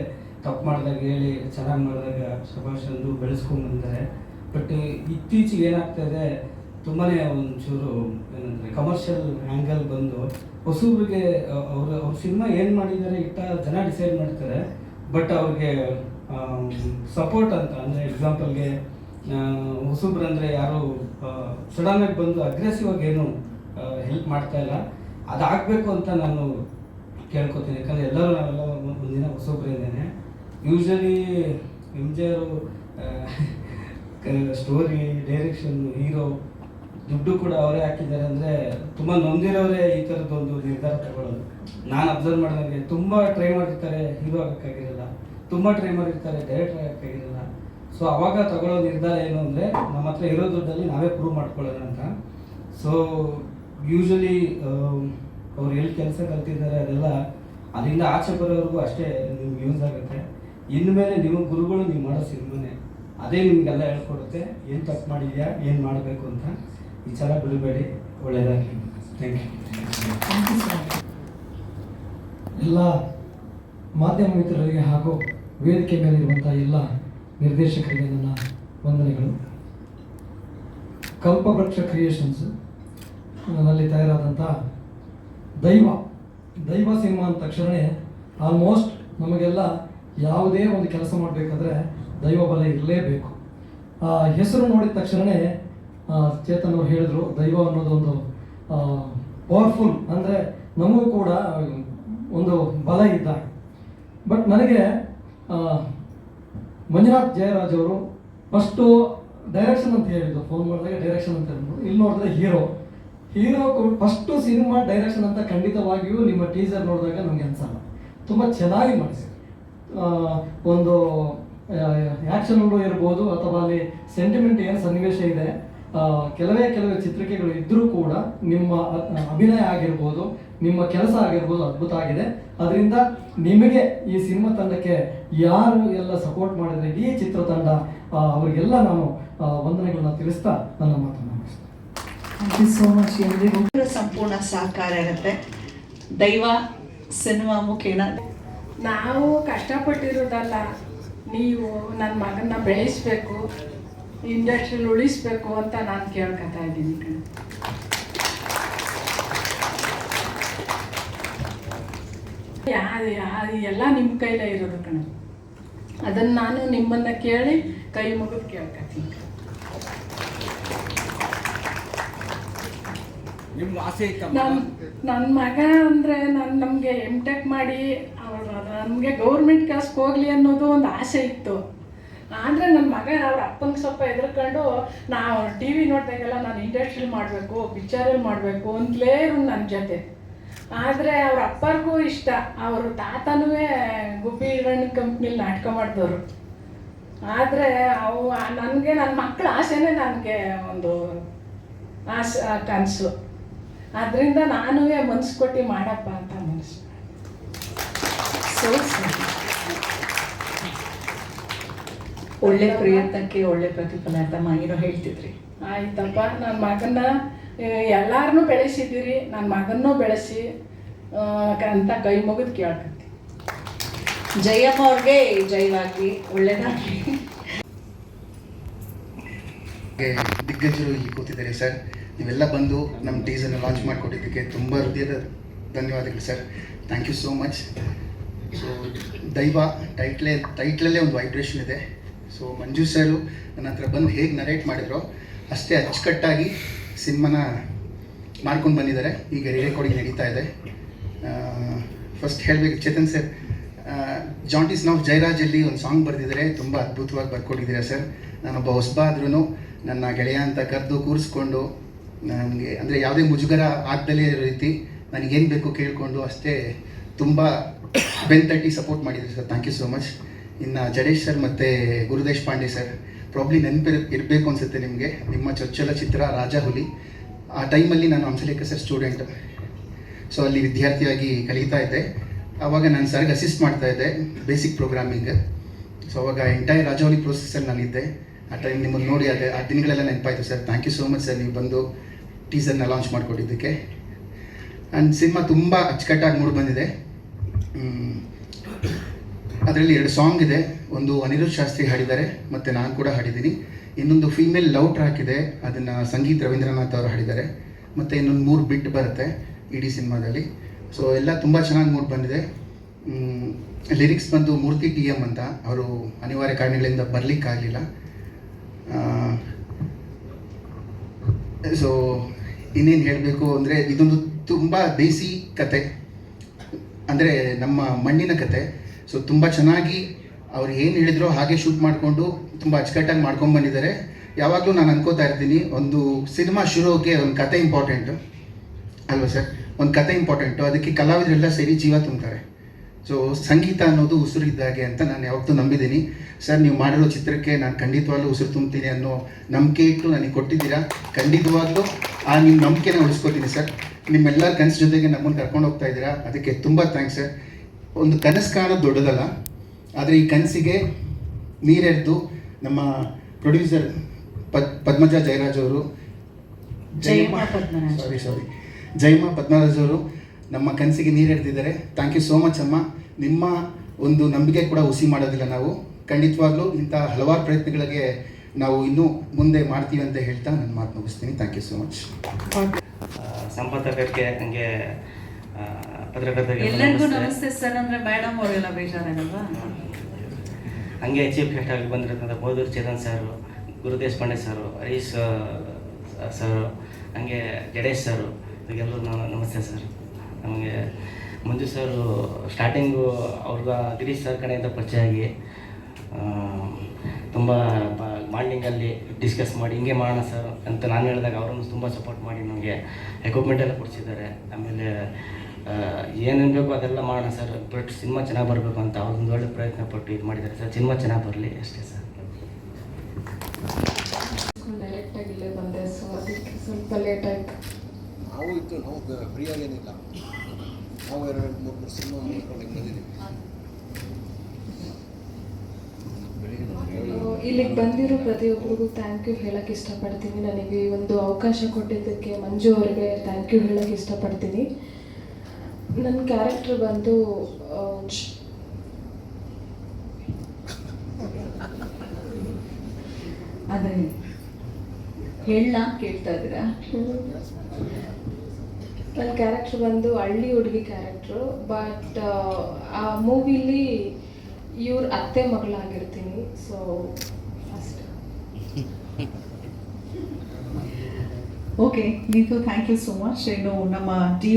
ತಪ್ಪು ಮಾಡಿದಾಗ, ಹೇಳಿ ಚೆನ್ನಾಗಿ ಮಾಡಿದಾಗ ಶಭಾಷ್ ಅಂದು ಬೆಳೆಸ್ಕೊಂಡು ಬಂದಿದ್ದಾರೆ. ಬಟ್ ಇತ್ತೀಚೆಗೆ ಏನಾಗ್ತಾ ಇದೆ ತುಂಬಾ ಒಂಚೂರು ಏನಂದರೆ ಕಮರ್ಷಿಯಲ್ ಆ್ಯಂಗಲ್ ಬಂದು ಹೊಸೂರಿಗೆ ಅವರು, ಅವ್ರ ಸಿನಿಮಾ ಏನು ಮಾಡಿದ್ದಾರೆ ಇಟ್ಟ ಜನ ಡಿಸೈಡ್ ಮಾಡ್ತಾರೆ. ಬಟ್ ಅವ್ರಿಗೆ ಸಪೋರ್ಟ್ ಅಂತ, ಅಂದರೆ ಎಕ್ಸಾಂಪಲ್ಗೆ ಹೊಸಬ್ರು ಅಂದರೆ ಯಾರು ಸಡನ್ನಾಗಿ ಬಂದು ಅಗ್ರೆಸಿವ್ ಆಗಿ ಏನು ಹೆಲ್ಪ್ ಮಾಡ್ತಾ ಇಲ್ಲ. ಅದಾಗಬೇಕು ಅಂತ ನಾನು ಕೇಳ್ಕೊತೀನಿ. ಯಾಕಂದರೆ ಎಲ್ಲರೂ ನಾವೆಲ್ಲ ಒಂದ್- ಒಂದಿನ ಹೊಸಬ್ರಿಂದೇನೆ ಯೂಶ್ವಲಿ ಎಂ ಜಿ ಅವರು ಸ್ಟೋರಿ ಡೈರೆಕ್ಷನ್ ಹೀರೋ ದುಡ್ಡು ಕೂಡ ಅವರೇ ಹಾಕಿದ್ದಾರೆ ಅಂದರೆ ತುಂಬ ನೊಂದಿರೋರೇ ಈ ಥರದ್ದೊಂದು ನಿರ್ಧಾರ ತಗೊಳ್ಳೋದು. ನಾನು ಅಬ್ಸರ್ವ್ ಮಾಡಿದಂಗೆ ತುಂಬ ಟ್ರೈ ಮಾಡಿರ್ತಾರೆ ಹೀರೋ ಆಗೋಕ್ಕಾಗಿರಲ್ಲ. ತುಂಬ ಟ್ರೈ ಮಾಡಿರ್ತಾರೆ ಡೈರೆಕ್ಟರ್ ಆಗೋಕ್ಕಾಗಿರಲ್ಲ. ಸೊ ಅವಾಗ ತಗೊಳ್ಳೋ ನಿರ್ಧಾರ ಏನು ಅಂದರೆ ನಮ್ಮ ಹತ್ರ ಇರೋ ದುಡ್ಡಲ್ಲಿ ನಾವೇ ಪ್ರೂವ್ ಮಾಡ್ಕೊಳ್ಳೋಣ ಅಂತ. ಸೊ ಯೂಶ್ವಲಿ ಅವ್ರು ಎಲ್ಲಿ ಕೆಲಸ ಕಲ್ತಿದ್ದಾರೆ ಅದೆಲ್ಲ ಅದರಿಂದ ಆಚೆ ಬರೋವರೆಗೂ ಅಷ್ಟೇ ನಿಮ್ಗೆ ಯೂಸ್ ಆಗುತ್ತೆ. ಇನ್ಮೇಲೆ ನಿಮ್ಮ ಗುರುಗಳು ನೀವು ಮಾಡೋ ಸಿನಿಮಾನೆ ಅದೇ ನಿಮಗೆಲ್ಲ ಹೇಳ್ಕೊಡುತ್ತೆ. ಏನು ತಪ್ಪು ಮಾಡಿದ್ಯಾ, ಏನು ಮಾಡಬೇಕು ಅಂತ ಸಲ ಬಿಡಬೇಡಿ ಒಳ್ಳೆಯದಾಗಲಿ ಥ್ಯಾಂಕ್ ಯು ಎಲ್ಲ ಮಾಧ್ಯಮ ಮಿತ್ರರಿಗೆ ಹಾಗೂ ವೇದಿಕೆ ಮೇಲಿರುವಂಥ ಎಲ್ಲ ನಿರ್ದೇಶಕರಿಗೆ ನನ್ನ ವಂದನೆಗಳು. ಕಲ್ಪವೃಕ್ಷ ಕ್ರಿಯೇಷನ್ಸ್ನಲ್ಲಿ ತಯಾರಾದಂಥ ದೈವ ದೈವ ಸಿನಿಮಾ ಅಂದ ತಕ್ಷಣ ಆಲ್ಮೋಸ್ಟ್ ನಮಗೆಲ್ಲ ಯಾವುದೇ ಒಂದು ಕೆಲಸ ಮಾಡಬೇಕಾದ್ರೆ ದೈವ ಬಲ ಇರಲೇಬೇಕು. ಆ, ಹೆಸರು ನೋಡಿದ ತಕ್ಷಣವೇ ಚೇತನ್ ಅವರು ಹೇಳಿದ್ರು, ದೈವ ಅನ್ನೋದೊಂದು ಪವರ್ಫುಲ್ ಅಂದರೆ ನಮಗೂ ಕೂಡ ಒಂದು ಬಲ ಇದ್ದ. ಬಟ್ ನನಗೆ ಮಂಜುನಾಥ್ ಜಯರಾಜ್ ಅವರು ಫಸ್ಟು ಡೈರೆಕ್ಷನ್ ಅಂತ ಹೇಳಿದ್ದು ಫೋನ್ ಮಾಡಿದಾಗ ಡೈರೆಕ್ಷನ್ ಅಂತ ಹೇಳಿದ್ರು. ಇಲ್ಲಿ ನೋಡಿದ್ರೆ hero hero first cinema direction ಅಂತ ಖಂಡಿತವಾಗಿಯೂ ನಿಮ್ಮ ಟೀಸರ್ ನೋಡಿದಾಗ ನಮಗೆ ಅನ್ಸಲ್ಲ. ತುಂಬ ಚೆನ್ನಾಗಿ ಮಾಡಿಸಿ ಒಂದು ಆ್ಯಕ್ಷನ್ಗಳು ಇರ್ಬೋದು ಅಥವಾ ಅಲ್ಲಿ ಸೆಂಟಿಮೆಂಟ್ ಏನು ಸನ್ನಿವೇಶ ಇದೆ ಕೆಲವೇ ಕೆಲವೇ ಚಿತ್ರಿಕೆಗಳು ಇದ್ದರೂ ಕೂಡ ನಿಮ್ಮ ಅಭಿನಯ ಆಗಿರ್ಬೋದು, ನಿಮ್ಮ ಕೆಲಸ ಆಗಿರ್ಬೋದು ಅದ್ಭುತ ಆಗಿದೆ. ಅದರಿಂದ ನಿಮಗೆ ಈ ಸಿನಿಮಾ ತಂಡಕ್ಕೆ ಯಾರು ಎಲ್ಲ ಸಪೋರ್ಟ್ ಮಾಡಿದರೆ ಈ ಚಿತ್ರತಂಡ ಅವರಿಗೆಲ್ಲ ನಾನು ವಂದನೆಗಳನ್ನ ತಿಳಿಸ್ತಾ ನನ್ನ ಮಾತನ್ನು ಮುಗಿಸ್ತೇನೆ ಥ್ಯಾಂಕ್ ಯು ಸೋ ಮಚ್ ಎಲ್ರಿಗೂ ಸಂಪೂರ್ಣ ಸಹಕಾರ ಇರುತ್ತೆ. ದೈವ ಸಿನಿಮಾ ಮುಖೇನ. ನಾವು ಕಷ್ಟಪಟ್ಟಿರೋದಲ್ಲ ನೀವು ನನ್ನ ಮಗನ್ನ ಬೆಳೆಸಬೇಕು ಇಂಡಸ್ಟ್ರಿಯಲ್ಲಿ ಉಳಿಸ್ಬೇಕು ಅಂತ ನಾನು ಕೇಳ್ಕೊತಾ ಇದ್ದೀನಿ ಕಣ. ಎಲ್ಲ ನಿಮ್ಮ ಕೈಲೇ ಇರೋದು ಕಣ. ಅದನ್ನು ನಾನು ನಿಮ್ಮನ್ನ ಕೇಳಿ ಕೈ ಮುಗಿದು ಕೇಳ್ಕೊತೀನಿ. ನಿಮ್ಮ ಆಸೆ ನನ್ನ ನನ್ನ ಮಗ ಅಂದರೆ ನಾನು ನಮಗೆ ಎಂ ಟೆಕ್ ಮಾಡಿ ನಮಗೆ ಗೌರ್ಮೆಂಟ್ ಕೆಲಸಕ್ಕೆ ಹೋಗ್ಲಿ ಅನ್ನೋದು ಒಂದು ಆಸೆ ಇತ್ತು. ಆದರೆ ನನ್ನ ಮಗ ಅವ್ರ ಅಪ್ಪನಿಗೆ ಸ್ವಲ್ಪ ಎದುರ್ಕೊಂಡು ನಾವು ಟಿ ವಿ ನೋಡಿದಾಗೆಲ್ಲ ನಾನು ಇಂಡಸ್ಟ್ರಿಯಲ್ಲಿ ಮಾಡಬೇಕು ಪಿಕ್ಚರಲ್ಲಿ ಮಾಡಬೇಕು ಅಂತಲೇ ಇವ್ನು ನನ್ನ ಜೊತೆ. ಆದರೆ ಅವ್ರ ಅಪ್ಪರಿಗೂ ಇಷ್ಟ, ಅವ್ರ ತಾತನೂ ಗುಬ್ಬಿ ಹಣ್ಣು ಕಂಪ್ನಿಲಿ ನಾಟಕ ಮಾಡಿದವರು. ಆದರೆ ಅವು, ನನಗೆ ನನ್ನ ಮಕ್ಕಳ ಆಸೆನೇ ನನಗೆ ಒಂದು ಆಸೆ ಕನಸು. ಅದರಿಂದ ನಾನು ಮನ್ಸು ಕೊಟ್ಟು ಮಾಡಪ್ಪ ಅಂತ ಮನಸ್ಸು ಸೋ. ಒಳ್ಳೆ ಪ್ರಯತ್ನಕ್ಕೆ ಒಳ್ಳೆ ಪ್ರತಿಫಲ ಅಂತ ಏನೋ ಹೇಳ್ತಿದ್ರಿ. ಆಯ್ತಪ್ಪ ನನ್ನ ಮಗನ್ನ ಎಲ್ಲಾರನ್ನೂ ಬೆಳೆಸಿದ್ದೀರಿ ನನ್ನ ಮಗನ್ನೂ ಬೆಳೆಸಿ ಅಂತ ಕೈ ಮುಗಿದು ಕೇಳ್ಕತ್ತಿ. ಜಯಮ್ಮ ಅವ್ರಿಗೆ ಜೈವಾಗಿ ಒಳ್ಳೇದಾಗಿ ದಿಗ್ಗಜರು ಇಲ್ಲಿ ಕೂತಿದ್ದಾರೆ ಸರ್. ನೀವೆಲ್ಲ ಬಂದು ನಮ್ಮ ಟೀಸರ್ನ ಲಾಂಚ್ ಮಾಡಿಕೊಟ್ಟಿದ್ದಕ್ಕೆ ತುಂಬ ಹೃದಯದ ಧನ್ಯವಾದಗಳು sir thank you so much so Daiva ಟೈಟ್ಲೇ ಟೈಟ್ಲಲ್ಲೇ ಒಂದು ವೈಬ್ರೇಷನ್ ಇದೆ. ಸೊ ಮಂಜು ಸರು ನನ್ನ ಹತ್ರ ಬಂದು ಹೇಗೆ ನರೇಟ್ ಮಾಡಿದ್ರು ಅಷ್ಟೇ ಅಚ್ಚುಕಟ್ಟಾಗಿ ಸಿನಿಮಾನ ಮಾಡ್ಕೊಂಡು ಬಂದಿದ್ದಾರೆ. ಈಗ ರೆಕಾರ್ಡಿಂಗ್ ನಡೀತಾ ಇದೆ. ಫಸ್ಟ್ ಹೇಳಬೇಕು, ಚೇತನ್ ಸರ್ ಜಾಂಟಿಸ್ ನಾವು ಜಯರಾಜಲ್ಲಿ ಒಂದು ಸಾಂಗ್ ಬರೆದಿದ್ದಾರೆ. ತುಂಬ ಅದ್ಭುತವಾಗಿ ಬರ್ಕೊಟ್ಟಿದ್ದೀರಾ ಸರ್ ನಾನೊಬ್ಬ ಹೊಸಬ ಆದ್ರೂ ನನ್ನ ಗೆಳೆಯ ಅಂತ ಕರೆದು ಕೂರಿಸ್ಕೊಂಡು ನನಗೆ ಅಂದರೆ ಯಾವುದೇ ಮುಜುಗರ ಆಗ್ದಲೇ ಇರೋ ರೀತಿ ನನಗೇನು ಬೇಕು ಕೇಳಿಕೊಂಡು ಅಷ್ಟೇ ತುಂಬ ಬೆನ್ತಟ್ಟಿ ಸಪೋರ್ಟ್ ಮಾಡಿದ್ರು sir. Thank you so much ಇನ್ನು ಜಡೇಶ್ ಸರ್ ಮತ್ತು ಗುರುದೇಶ್ ಪಾಂಡೆ ಸರ್ ಪ್ರಾಬ್ಲಿ ನೆನಪಿರ, ಇರಬೇಕು ಅನಿಸುತ್ತೆ ನಿಮಗೆ. ನಿಮ್ಮ ಚೊಚ್ಚಲ ಚಿತ್ರ ರಾಜ ಹುಲಿ. ಆ ಟೈಮಲ್ಲಿ ನಾನು ಹಂಸಲೇಖ ಸರ್ ಸ್ಟೂಡೆಂಟ್ ಸೊ ಅಲ್ಲಿ ವಿದ್ಯಾರ್ಥಿಯಾಗಿ ಕಲಿತಾ ಇದ್ದೆ. ಆವಾಗ ನಾನು ಸರ್ಗೆ ಅಸಿಸ್ಟ್ ಮಾಡ್ತಾ ಇದ್ದೆ ಬೇಸಿಕ್ ಪ್ರೋಗ್ರಾಮಿಂಗ್ ಸೊ ಅವಾಗ ಎಂಟೈರ್ ರಾಜಾವಳಿ ಪ್ರೊಸೆಸ್ಸಲ್ಲಿ ನಾನಿದ್ದೆ ಆ ಟೈಮ್ ನಿಮ್ಮನ್ನು ನೋಡಿ ಅದೇ ಆ ದಿನಗಳೆಲ್ಲ ನೆನಪಾಯಿತು sir. Thank you so much sir ನೀವು ಬಂದು ಟೀಸರ್ನ ಲಾಂಚ್ ಮಾಡಿಕೊಟ್ಟಿದ್ದಕ್ಕೆ. ಆ್ಯಂಡ್ ಸಿನಿಮಾ ತುಂಬ ಅಚ್ಚುಕಟ್ಟಾಗಿ ಮೂಡಿ ಬಂದಿದೆ. ಅದರಲ್ಲಿ ಎರಡು ಸಾಂಗ್ ಇದೆ. ಒಂದು ಅನಿರುದ್ಧ ಶಾಸ್ತ್ರಿ ಹಾಡಿದ್ದಾರೆ, ಮತ್ತು ನಾನು ಕೂಡ ಹಾಡಿದ್ದೀನಿ. ಇನ್ನೊಂದು ಫೀಮೇಲ್ ಲವ್ ಟ್ರ್ಯಾಕ್ ಇದೆ. ಅದನ್ನು ಸಂಗೀತ್ ರವೀಂದ್ರನಾಥ್ ಅವರು ಹಾಡಿದ್ದಾರೆ. ಮತ್ತು ಇನ್ನೊಂದು ಮೂರು ಬಿಟ್ ಬರುತ್ತೆ ಇಡೀ ಸಿನಿಮಾದಲ್ಲಿ. ಸೊ ಎಲ್ಲ ತುಂಬ ಚೆನ್ನಾಗಿ ಮೂಡ್ ಬಂದಿದೆ. ಲಿರಿಕ್ಸ್ ಬಂದು ಮೂರ್ತಿ ಟಿ ಎಂ ಅಂತ. ಅವರು ಅನಿವಾರ್ಯ ಕಾರಣಗಳಿಂದ ಬರಲಿಕ್ಕಾಗಲಿಲ್ಲ. ಸೊ ಇನ್ನೇನು ಹೇಳಬೇಕು ಅಂದರೆ ಇದೊಂದು ತುಂಬ ದೇಸಿ ಕತೆ. ಅಂದರೆ ನಮ್ಮ ಮಣ್ಣಿನ ಕತೆ. ಸೊ ತುಂಬ ಚೆನ್ನಾಗಿ ಅವ್ರು ಏನು ಹೇಳಿದ್ರೋ ಹಾಗೆ ಶೂಟ್ ಮಾಡಿಕೊಂಡು ತುಂಬ ಅಚ್ಚುಕಟ್ಟಾಗಿ ಮಾಡ್ಕೊಂಡು ಬಂದಿದ್ದಾರೆ. ಯಾವಾಗಲೂ ನಾನು ಅನ್ಕೋತಾ ಇರ್ತೀನಿ, ಒಂದು ಸಿನಿಮಾ ಶುರುವಿಗೆ ಒಂದು ಕತೆ ಇಂಪಾರ್ಟೆಂಟು ಅಲ್ವಾ ಸರ್? ಒಂದು ಕತೆ ಇಂಪಾರ್ಟೆಂಟು ಅದಕ್ಕೆ ಕಲಾವಿದರೆಲ್ಲ ಸೇರಿ ಜೀವ ತುಂಬ್ತಾರೆ. ಸೊ ಸಂಗೀತ ಅನ್ನೋದು ಉಸಿರಿದ್ದಾಗೆ ಅಂತ ನಾನು ಯಾವತ್ತೂ ನಂಬಿದ್ದೀನಿ. ಸರ್ ನೀವು ಮಾಡಿರೋ ಚಿತ್ರಕ್ಕೆ ನಾನು ಖಂಡಿತವಾಗ್ಲೂ ಉಸಿರು ತುಂಬ್ತೀನಿ ಅನ್ನೋ ನಂಬಿಕೆ ಇಟ್ಟು ನನಗೆ ಕೊಟ್ಟಿದ್ದೀರಾ? ಖಂಡಿತವಾಗ್ಲೂ ಆ ನಿಮ್ಮ ನಂಬಿಕೆನ ಉಳಿಸ್ಕೊತೀನಿ ಸರ್ ನಿಮ್ಮೆಲ್ಲ ಕನಸು ಜೊತೆಗೆ ನಮ್ಮನ್ನು ಕರ್ಕೊಂಡು ಹೋಗ್ತಾ ಇದ್ದೀರಾ? ಅದಕ್ಕೆ ತುಂಬ ಥ್ಯಾಂಕ್ಸ್ ಸರ್ ಒಂದು ಕನಸು ಕಾಣೋದು ದೊಡ್ಡದಲ್ಲ ಆದರೆ ಈ ಕನಸಿಗೆ ನೀರೆರೆದು ನಮ್ಮ ಪ್ರೊಡ್ಯೂಸರ್ ಪದ್ ಪದ್ಮಜ ಜಯರಾಜ್ ಅವರು ಜಯಮ್ಮ. ಸಾರಿ ಸಾರಿ ಜಯಮ್ಮ ಪದ್ಮರಾಜ್ ಅವರು ನಮ್ಮ ಕನಸಿಗೆ ನೀರೆರೆದಿದ್ದಾರೆ ಥ್ಯಾಂಕ್ ಯು ಸೋ ಮಚ್ ಅಮ್ಮ. ನಿಮ್ಮ ಒಂದು ನಂಬಿಕೆ ಕೂಡ ಹುಸಿ ಮಾಡೋದಿಲ್ಲ ನಾವು. ಖಂಡಿತವಾಗ್ಲೂ ಇಂಥ ಹಲವಾರು ಪ್ರಯತ್ನಗಳಿಗೆ ನಾವು ಇನ್ನೂ ಮುಂದೆ ಮಾಡ್ತೀವಿ ಅಂತ ಹೇಳ್ತಾ ನನ್ನ ಮಾತು ಮುಗಿಸ್ತೀನಿ. ಥ್ಯಾಂಕ್ ಯು ಸೋ ಮಚ್ ಸಂಪಾದಕಕ್ಕೆ ಹಂಗೆ ಎಲ್ಲರಿಗೂ ನಮಸ್ತೆ. ಸರ್ ಅಂದ್ರೆ ಮೇಡಮ್ ಅವರೆಲ್ಲ ಬೇಜಾರಾಗಲ್ವಾ? ಹಂಗೆ ಚೀಫ್ ಗೆಸ್ಟ್ ಆಗಿ ಬಂದಿರತಕ್ಕಂಥ Bodur Chetan sir Guru Deshpande sir Harish sir ಹಂಗೆ ಜಡೇಶ್ ಸರು ಎಲ್ಲರೂ ನಮಸ್ತೆ ಸರ್. ನಮಗೆ ಮಂಜು ಸರ್ ಸ್ಟಾರ್ಟಿಂಗು ಅವ್ರದ್ದು ಗಿರೀಶ್ ಸರ್ ಕಡೆಯಿಂದ ಪರಿಚಯ ಆಗಿ ತುಂಬ ಬಾಂಡಿಂಗಲ್ಲಿ ಡಿಸ್ಕಸ್ ಮಾಡಿ ಹಿಂಗೆ ಮಾಡೋಣ ಸರ್ ಅಂತ ನಾನು ಹೇಳಿದಾಗ ಅವರನ್ನು ತುಂಬ ಸಪೋರ್ಟ್ ಮಾಡಿ ನಮಗೆ ಎಕ್ವಿಪ್ಮೆಂಟ್ ಎಲ್ಲ ಕೊಡಿಸಿದ್ದಾರೆ. ಆಮೇಲೆ ಏನೇನು ಬೇಕು ಅದೆಲ್ಲ ಮಾಡೋಣ ಸರ್ ಬಟ್ ಸಿನಿಮಾ ಚೆನ್ನಾಗಿ ಬರಬೇಕು ಅಂತ ಅವ್ರೊಂದು ಒಳ್ಳೆ ಪ್ರಯತ್ನ ಪಟ್ಟು ಇದು ಮಾಡಿದ್ದಾರೆ ಸರ್ ಸಿನಿಮಾ ಚೆನ್ನಾಗಿ ಬರಲಿ ಅಷ್ಟೇ ಸರ್ ಡೈರೆಕ್ಟಾಗಿ ಇಲ್ಲೇ ಬಂದೆ ಸೊ ಅದಕ್ಕೆ ಸ್ವಲ್ಪ ಲೇಟ್ ಆಯಿತು. ನಾವು ಇತ್ತು ನಾವು ಫ್ರೀ ಏನಿಲ್ಲ. ನಾವು ಎರಡು ಮೂರು ಮೂರು ಸಿನಿಮಾ ಮಾಡ್ಕೊಂಡು ಹಿಂಗೆ ಬಂದಿದ್ದೀವಿ. ಇಲ್ಲಿಗೆ ಬಂದಿರೋ ಪ್ರತಿಯೊಬ್ಬರಿಗೂ ಥ್ಯಾಂಕ್ ಯು ಹೇಳಕ್ಕೆ ಇಷ್ಟಪಡ್ತೀನಿ. ನನಗೆ ಈ ಒಂದು ಅವಕಾಶ ಕೊಟ್ಟಿದ್ದಕ್ಕೆ ಮಂಜು ಅವರಿಗೆ ಥ್ಯಾಂಕ್ ಯು ಹೇಳಕ್ಕೆ ಇಷ್ಟಪಡ್ತೀನಿ. ನನ್ನ ಕ್ಯಾರೆಕ್ಟರ್ ಬಂದು ಅದೇ ಹೇಳ ಕೇಳ್ತಾ ಇದ್ದೀರಾ? ನನ್ನ ಕ್ಯಾರೆಕ್ಟ್ರ್ ಬಂದು ಹಳ್ಳಿ ಹುಡುಗಿ ಕ್ಯಾರೆಕ್ಟ್ರು ಬಟ್ ಆ ಮೂವಿಲಿ ಇವ್ರ ಅತ್ತೆ ಮಗಳಾಗಿರ್ತೀನಿ so first okay Neetu thank you so much ಇನ್ನು ನಮ್ಮ ಡಿ